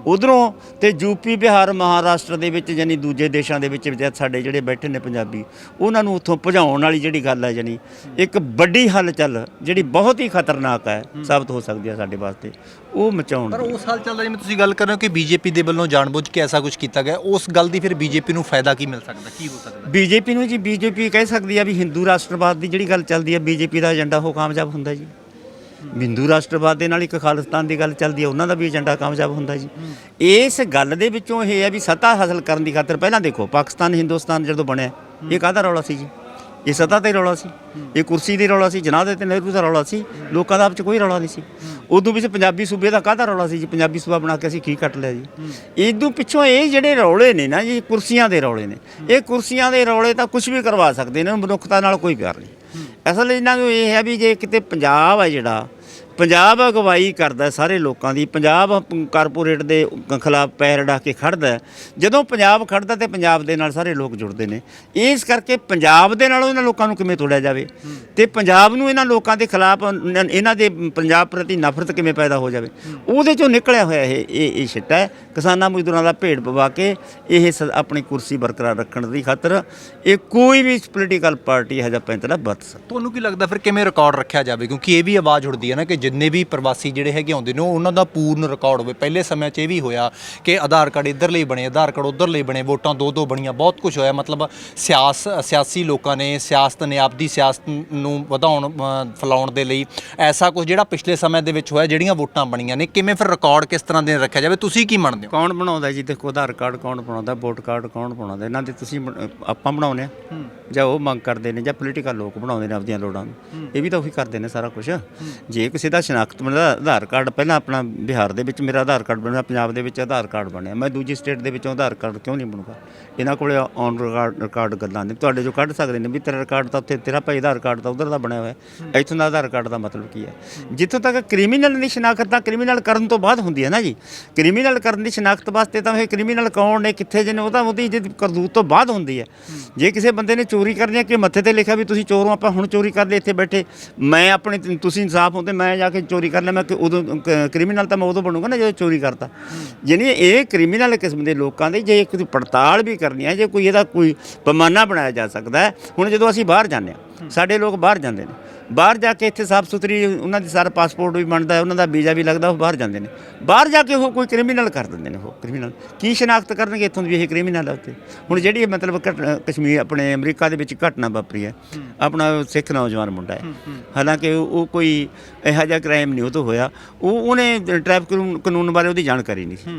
ਉਧਰੋਂ ਤੇ ਯੂਪੀ ਬਿਹਾਰ ਮਹਾਰਾਸ਼ਟਰ ਦੇ ਵਿੱਚ ਯਾਨੀ ਦੂਜੇ ਦੇਸ਼ਾਂ ਦੇ ਵਿੱਚ ਸਾਡੇ ਜਿਹੜੇ ਬੈਠੇ ਨੇ ਪੰਜਾਬੀ ਉਹਨਾਂ ਨੂੰ ਉੱਥੋਂ ਭਜਾਉਣ ਵਾਲੀ ਜਿਹੜੀ ਗੱਲ ਹੈ ਯਾਨੀ ਇੱਕ ਵੱਡੀ ਹਲਚਲ ਜਿਹੜੀ ਬਹੁਤ ਹੀ ਖਤਰਨਾਕ ਹੈ ਸਾਬਤ ਹੋ ਸਕਦੀ ਹੈ ਸਾਡੇ ਵਾਸਤੇ ਉਹ ਮਚਾਉਣ ਪਰ ਉਸ ਹਾਲ ਚੱਲਦਾ ਜਿਵੇਂ ਤੁਸੀਂ ਗੱਲ ਕਰ ਰਹੇ ਹੋ ਕਿ ਬੀਜੇਪੀ ਦੇ ਵੱਲੋਂ ਜਾਣਬੁੱਝ ਕੇ ਐਸਾ ਕੁਝ ਕੀਤਾ ਗਿਆ ਉਸ ਗੱਲ ਦੀ ਫਿਰ ਬੀਜੇਪੀ ਨੂੰ ਫਾਇਦਾ ਕੀ ਮਿਲ ਸਕਦਾ ਕੀ ਹੋ ਸਕਦਾ? ਬੀਜੇਪੀ ਨੂੰ ਜੀ ਬੀਜੇਪੀ ਕਹਿ ਸਕਦੀ ਆ ਵੀ ਹਿੰਦੂ ਰਾਸ਼ਟਰਵਾਦ ਦੀ ਜਿਹੜੀ ਗੱਲ ਚੱਲਦੀ ਆ ਬੀਜੇਪੀ ਦਾ ਏਜੰਡਾ ਉਹ ਕਾਮਯਾਬ ਹੁੰਦਾ ਜੀ। ਹਿੰਦੂ ਰਾਸ਼ਟਰਵਾਦ ਦੇ ਨਾਲ ਇੱਕ ਖਾਲਿਸਤਾਨ ਦੀ ਗੱਲ ਚੱਲਦੀ ਹੈ, ਉਹਨਾਂ ਦਾ ਵੀ ਏਜੰਡਾ ਕਾਮਯਾਬ ਹੁੰਦਾ ਜੀ। ਇਸ ਗੱਲ ਦੇ ਵਿੱਚੋਂ ਇਹ ਹੈ ਵੀ ਸੱਤਾ ਹਾਸਲ ਕਰਨ ਦੀ ਖਾਤਰ ਪਹਿਲਾਂ ਦੇਖੋ, ਪਾਕਿਸਤਾਨ, ਹਿੰਦੁਸਤਾਨ ਜਦੋਂ ਬਣਿਆ, ਇਹ ਕਾਹਦਾ ਰੌਲਾ ਸੀ ਜੀ? ਇਹ ਸੱਤਾ ਤੇ ਰੌਲਾ ਸੀ, ਇਹ ਕੁਰਸੀ ਦੀ ਰੌਲਾ ਸੀ ਜਨਾਬ ਤੇ ਨਹਿਰੂ ਦਾ ਰੌਲਾ ਸੀ, ਲੋਕਾਂ ਦਾ ਆਪ ਚ ਕੋਈ ਰੌਲਾ ਨਹੀਂ ਸੀ। ਉਦੋਂ ਵਿੱਚ ਪੰਜਾਬੀ ਸੂਬੇ ਦਾ ਕਾਹਦਾ ਰੌਲਾ ਸੀ ਜੀ? ਪੰਜਾਬੀ ਸੂਬਾ ਬਣਾ ਕੇ ਅਸੀਂ ਕੀ ਕੱਟ ਲਿਆ ਜੀ? ਇਦੋਂ ਪਿੱਛੋਂ ਇਹ ਜਿਹੜੇ ਰੌਲੇ ਨੇ ਨਾ ਜੀ, ਕੁਰਸੀਆਂ ਦੇ ਰੌਲੇ ਨੇ, ਇਹ ਕੁਰਸੀਆਂ ਦੇ ਰੌਲੇ ਤਾਂ ਕੁਝ ਵੀ ਕਰਵਾ ਸਕਦੇ ਨੇ, ਮਨੁੱਖਤਾ ਨਾਲ ਕੋਈ ਪਿਆਰ ਨਹੀਂ। ਅਸਲ ਇਹਨਾਂ ਨੂੰ ਇਹ ਹੈ ਵੀ ਜੇ ਕਿਤੇ ਪੰਜਾਬ ਹੈ ਜਿਹੜਾ ਪੰਜਾਬ ਅਗਵਾਈ ਕਰਦਾ ਸਾਰੇ ਲੋਕਾਂ ਦੀ। ਪੰਜਾਬ ਕਾਰਪੋਰੇਟ ਦੇ ਖਿਲਾਫ ਪੈਰ ਢਾ ਕੇ ਖੜਦਾ ਜਦੋਂ ਪੰਜਾਬ ਖੜਦਾ ਤੇ ਪੰਜਾਬ ਦੇ ਨਾਲ ਸਾਰੇ ਲੋਕ ਜੁੜਦੇ ਨੇ। ਇਸ ਕਰਕੇ ਪੰਜਾਬ ਦੇ ਨਾਲੋਂ ਇਹਨਾਂ ਲੋਕਾਂ ਨੂੰ ਕਿਵੇਂ ਤੋੜਿਆ ਜਾਵੇ? ਤੇ ਪੰਜਾਬ ਨੂੰ ਇਹਨਾਂ ਲੋਕਾਂ ਦੇ ਖਿਲਾਫ ਇਹਨਾਂ ਦੇ ਪੰਜਾਬ ਪ੍ਰਤੀ ਨਫ਼ਰਤ ਕਿਵੇਂ ਪੈਦਾ ਹੋ ਜਾਵੇ? ਉਹਦੇ ਚੋਂ ਨਿਕਲਿਆ ਹੋਇਆ ਇਹ ਇਹ ਇਹ ਛਿੱਟਾ ਹੈ। ਕਿਸਾਨਾਂ ਮਜ਼ਦੂਰਾਂ ਦਾ ਭੇਡ ਪਵਾ ਕੇ ਇਹ ਸ- ਆਪਣੀ ਕੁਰਸੀ ਬਰਕਰਾਰ ਰੱਖਣ ਦੀ ਖਾਤਰ ਇਹ ਕੋਈ ਵੀ ਪੋਲੀਟੀਕਲ ਪਾਰਟੀ ਹਜਾ ਪੈਂਤਰਾ ਵਰਤ ਸਕਦੀ। ਤੁਹਾਨੂੰ ਕੀ ਲੱਗਦਾ ਫਿਰ ਕਿਵੇਂ ਰਿਕਾਰਡ ਰੱਖਿਆ ਜਾਵੇ? ਕਿਉਂਕਿ ਇਹ ਵੀ ਆਵਾਜ਼ ਉੱਠਦੀ ਹੈ ਨਾ ਕਿ ਜਿੰਨੇ ਵੀ ਪ੍ਰਵਾਸੀ ਜਿਹੜੇ ਹੈਗੇ ਆਉਂਦੇ ਨੇ ਉਹ ਉਹਨਾਂ ਦਾ ਪੂਰਨ ਰਿਕਾਰਡ ਹੋਵੇ। ਪਹਿਲੇ ਸਮੇਂ 'ਚ ਇਹ ਵੀ ਹੋਇਆ ਕਿ ਆਧਾਰ ਕਾਰਡ ਇੱਧਰ ਲਈ ਬਣੇ ਆਧਾਰ ਕਾਰਡ ਉੱਧਰ ਲਈ ਬਣੇ ਵੋਟਾਂ ਦੋ ਦੋ ਬਣੀਆਂ ਬਹੁਤ ਕੁਝ ਹੋਇਆ। ਮਤਲਬ ਸਿਆਸ ਸਿਆਸੀ ਲੋਕਾਂ ਨੇ ਸਿਆਸਤ ਨੇ ਆਪਦੀ ਸਿਆਸਤ ਨੂੰ ਵਧਾਉਣ ਫੈਲਾਉਣ ਦੇ ਲਈ ਐਸਾ ਕੁਝ ਜਿਹੜਾ ਪਿਛਲੇ ਸਮੇਂ ਦੇ ਵਿੱਚ ਹੋਇਆ ਜਿਹੜੀਆਂ ਵੋਟਾਂ ਬਣੀਆਂ ਨੇ ਕਿਵੇਂ ਫਿਰ ਰਿਕਾਰਡ ਕਿਸ ਤਰ੍ਹਾਂ ਦੇ ਰੱਖਿਆ ਜਾਵੇ ਤੁਸੀਂ ਕੀ ਮੰਨਦੇ ਹੋ? ਕੌਣ ਬਣਾਉਂਦਾ ਜੀ? ਦੇਖੋ ਆਧਾਰ ਕਾਰਡ ਕੌਣ ਬਣਾਉਂਦਾ ਵੋਟ ਕਾਰਡ ਕੌਣ ਬਣਾਉਂਦਾ? ਇਹਨਾਂ ਦੇ ਤੁਸੀਂ ਆਪਾਂ ਬਣਾਉਂਦੇ ਆ। ਜਾਂ ਉਹ ਮੰਗ ਕਰਦੇ ਨੇ ਜਾਂ ਪੋਲੀਟੀਕਲ ਲੋਕ ਬਣਾਉਂਦੇ ਨੇ ਆਪਦੀਆਂ ਲੋੜਾਂ ਨੂੰ। ਇਹ ਵੀ ਤਾਂ ਉਹੀ ਕਰਦੇ ਨੇ ਸਾਰਾ ਕੁਝ ਜੇ ਕਿਸੇ ਦਾ ਸ਼ਨਾਖਤ ਬਣਦਾ ਆਧਾਰ ਕਾਰਡ ਪਹਿਲਾਂ ਆਪਣਾ ਬਿਹਾਰ ਦੇ ਵਿੱਚ ਮੇਰਾ ਆਧਾਰ ਕਾਰਡ ਬਣਿਆ ਪੰਜਾਬ ਦੇ ਵਿੱਚ ਆਧਾਰ ਕਾਰਡ ਬਣਿਆ। ਮੈਂ ਦੂਜੀ ਸਟੇਟ ਦੇ ਵਿੱਚੋਂ ਆਧਾਰ ਕਾਰਡ ਕਿਉਂ ਨਹੀਂ ਬਣੂਗਾ? ਇਹਨਾਂ ਕੋਲੇ ਔਨ ਰਿਕਾਰਡ ਰਿਕਾਰਡ ਗੱਲਾਂ ਨੇ। ਤੁਹਾਡੇ ਜੋ ਕੱਢ ਸਕਦੇ ਨੇ ਵੀ ਤੇਰਾ ਰਿਕਾਰਡ ਤਾਂ ਉੱਥੇ ਤੇਰਾ ਭਾਈ ਆਧਾਰ ਕਾਰਡ ਤਾਂ ਉਧਰ ਦਾ ਬਣਿਆ ਹੋਇਆ। ਇੱਥੋਂ ਦਾ ਆਧਾਰ ਕਾਰਡ ਦਾ ਮਤਲਬ ਕੀ ਹੈ? ਜਿੱਥੋਂ ਤੱਕ ਕ੍ਰਿਮੀਨਲ ਦੀ ਸ਼ਨਾਖਤ ਤਾਂ ਕ੍ਰਿਮੀਨਲ ਕਰਨ ਤੋਂ ਬਾਅਦ ਹੁੰਦੀ ਹੈ ਨਾ ਜੀ। ਕ੍ਰਿਮੀਨਲ ਕਰਨ ਦੀ ਸ਼ਨਾਖਤ ਵਾਸਤੇ ਤਾਂ ਇਹ ਕ੍ਰਿਮੀਨਲ ਕੌਣ ਨੇ ਕਿੱਥੇ ਜੇ ਨੇ ਉਹ ਤਾਂ ਉਹਦੀ ਜਿਹਦੀ ਕਰਤੂਤ ਤੋਂ ਬਾਅਦ ਹੁੰਦੀ ਹੈ। ਜੇ ਕਿਸੇ ਬੰਦੇ ਨੇ ਚੋਰੀ ਕਰਨੀ ਹੈ ਕਿ ਮੱਥੇ ਤੇ ਲਿਖਿਆ ਵੀ ਤੁਸੀਂ ਚੋਰ ਹੋ ਆਪਾਂ ਹੁਣ ਚੋਰੀ ਕਰ ਲਈ ਇੱਥੇ ਬੈਠੇ। ਮੈਂ ਆਪਣੇ ਤੁਸੀਂ ਇਨਸਾਫ ਹੁੰਦੇ ਮੈਂ ਜਾ ਕੇ ਚੋਰੀ ਕਰ ਲਿਆ, ਮੈਂ ਕਿ ਉਦੋਂ ਕ੍ਰਿਮੀਨਲ ਤਾਂ ਮੈਂ ਉਦੋਂ ਬਣੂਗਾ ਨਾ ਜਦੋਂ ਚੋਰੀ ਕਰਤਾ। ਯਾਨੀ ਇਹ ਕ੍ਰਿਮੀਨਲ ਕਿਸਮ ਦੇ ਲੋਕਾਂ ਦੇ ਜੇ ਕੋਈ ਪੜਤਾਲ ਵੀ ਕਰਨੀ ਹੈ, ਜੇ ਕੋਈ ਇਹਦਾ ਕੋਈ ਪੈਮਾਨਾ ਬਣਾਇਆ ਜਾ ਸਕਦਾ ਹੁਣ ਜਦੋਂ ਅਸੀਂ ਬਾਹਰ ਜਾਂਦੇ ਹਾਂ, ਸਾਡੇ ਲੋਕ ਬਾਹਰ ਜਾਂਦੇ ਨੇ। ਬਾਹਰ ਜਾ ਕੇ ਇੱਥੇ ਸਾਫ਼ ਸੁਥਰੀ ਉਹਨਾਂ ਦੀ ਸਾਰਾ ਪਾਸਪੋਰਟ ਵੀ ਬਣਦਾ ਹੈ, ਉਹਨਾਂ ਦਾ ਵੀਜ਼ਾ ਵੀ ਲੱਗਦਾ, ਉਹ ਬਾਹਰ ਜਾਂਦੇ ਨੇ। ਬਾਹਰ ਜਾ ਕੇ ਉਹ ਕੋਈ ਕ੍ਰਿਮੀਨਲ ਕਰ ਦਿੰਦੇ ਨੇ ਉਹ, ਕ੍ਰਿਮੀਨਲ। ਕੀ ਸ਼ਨਾਖਤ ਕਰਨਗੇ ਇੱਥੋਂ ਦੀ ਵੀ ਇਹ ਕ੍ਰਿਮੀਨਲ ਹੈ ਉੱਥੇ? ਹੁਣ ਜਿਹੜੀ ਮਤਲਬ ਘਟ- ਕਸ਼ਮੀਰ ਆਪਣੇ ਅਮਰੀਕਾ ਦੇ ਵਿੱਚ ਘਟਨਾ ਵਾਪਰੀ ਹੈ, ਆਪਣਾ ਸਿੱਖ ਨੌਜਵਾਨ ਮੁੰਡਾ ਹੈ। ਹਾਲਾਂਕਿ ਉਹ ਉਹ ਕੋਈ ਇਹੋ ਜਿਹਾ ਕ੍ਰਾਈਮ ਨਹੀਂ, ਉਹ ਤੋਂ ਹੋਇਆ। ਉਹ, ਉਹਨੇ ਟ੍ਰੈਫਿਕ ਕਾਨੂੰਨ ਬਾਰੇ ਉਹਦੀ ਜਾਣਕਾਰੀ ਨਹੀਂ ਸੀ।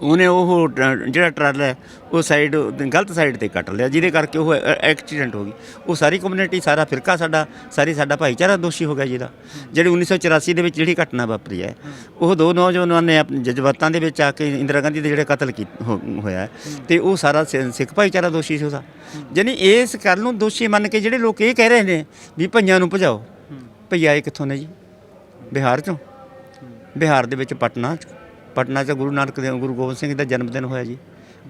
ਉਹਨੇ ਉਹ ਟ- ਜਿਹੜਾ ਟਰਾਲਾ ਹੈ ਉਹ ਸਾਈਡ ਗਲਤ ਸਾਈਡ ਤੇ ਕੱਟ ਲਿਆ ਜਿਹਦੇ ਕਰਕੇ ਉਹ ਐ- ਐਕਸੀਡੈਂਟ ਹੋ ਗਈ। ਉਹ ਸਾਰੀ ਕਮਿਊਨਿਟੀ ਸਾਰਾ ਫਿਰਕਾ ਸਾਡਾ ਸਾਰੀ ਸਾਡਾ ਭਾਈਚਾਰਾ ਦੋਸ਼ੀ ਹੋ ਗਿਆ ਜਿਹਦਾ। ਜਿਹੜੀ 1984 ਦੇ ਵਿੱਚ ਜਿਹੜੀ ਘਟਨਾ ਵਾਪਰੀ ਹੈ ਉਹ ਦੋ ਨੌਜਵਾਨਾਂ ਨੇ ਆਪਣੇ ਜਜ਼ਬਾਤਾਂ ਦੇ ਵਿੱਚ ਆ ਕੇ ਇੰਦਰਾ ਗਾਂਧੀ ਦੇ ਜਿਹੜੇ ਕਤਲ ਕੀ ਹੋ- ਹੋਇਆ ਹੈ, ਤੇ ਉਹ ਸਾਰਾ ਸਿ- ਸਿੱਖ ਭਾਈਚਾਰਾ ਦੋਸ਼ੀ ਸੀ ਉਹਦਾ। ਯਾਨੀ ਇਸ ਗੱਲ ਨੂੰ ਦੋਸ਼ੀ ਮੰਨ ਕੇ ਜਿਹੜੇ ਲੋਕ ਇਹ ਕਹਿ ਰਹੇ ਨੇ ਵੀ ਭਈਆਂ ਨੂੰ ਭਜਾਓ ਭਈਆ ਇਹ ਕਿੱਥੋਂ ਨੇ ਜੀ? ਬਿਹਾਰ ਚੋਂ। ਬਿਹਾਰ ਦੇ ਵਿੱਚ ਪਟਨਾ ਚ। ਪਟਨਾ ਚ ਗੁਰੂ ਨਾਨਕ ਦੇਵ, ਗੁਰੂ ਗੋਬਿੰਦ ਸਿੰਘ ਦਾ ਜਨਮ ਦਿਨ ਹੋਇਆ ਜੀ।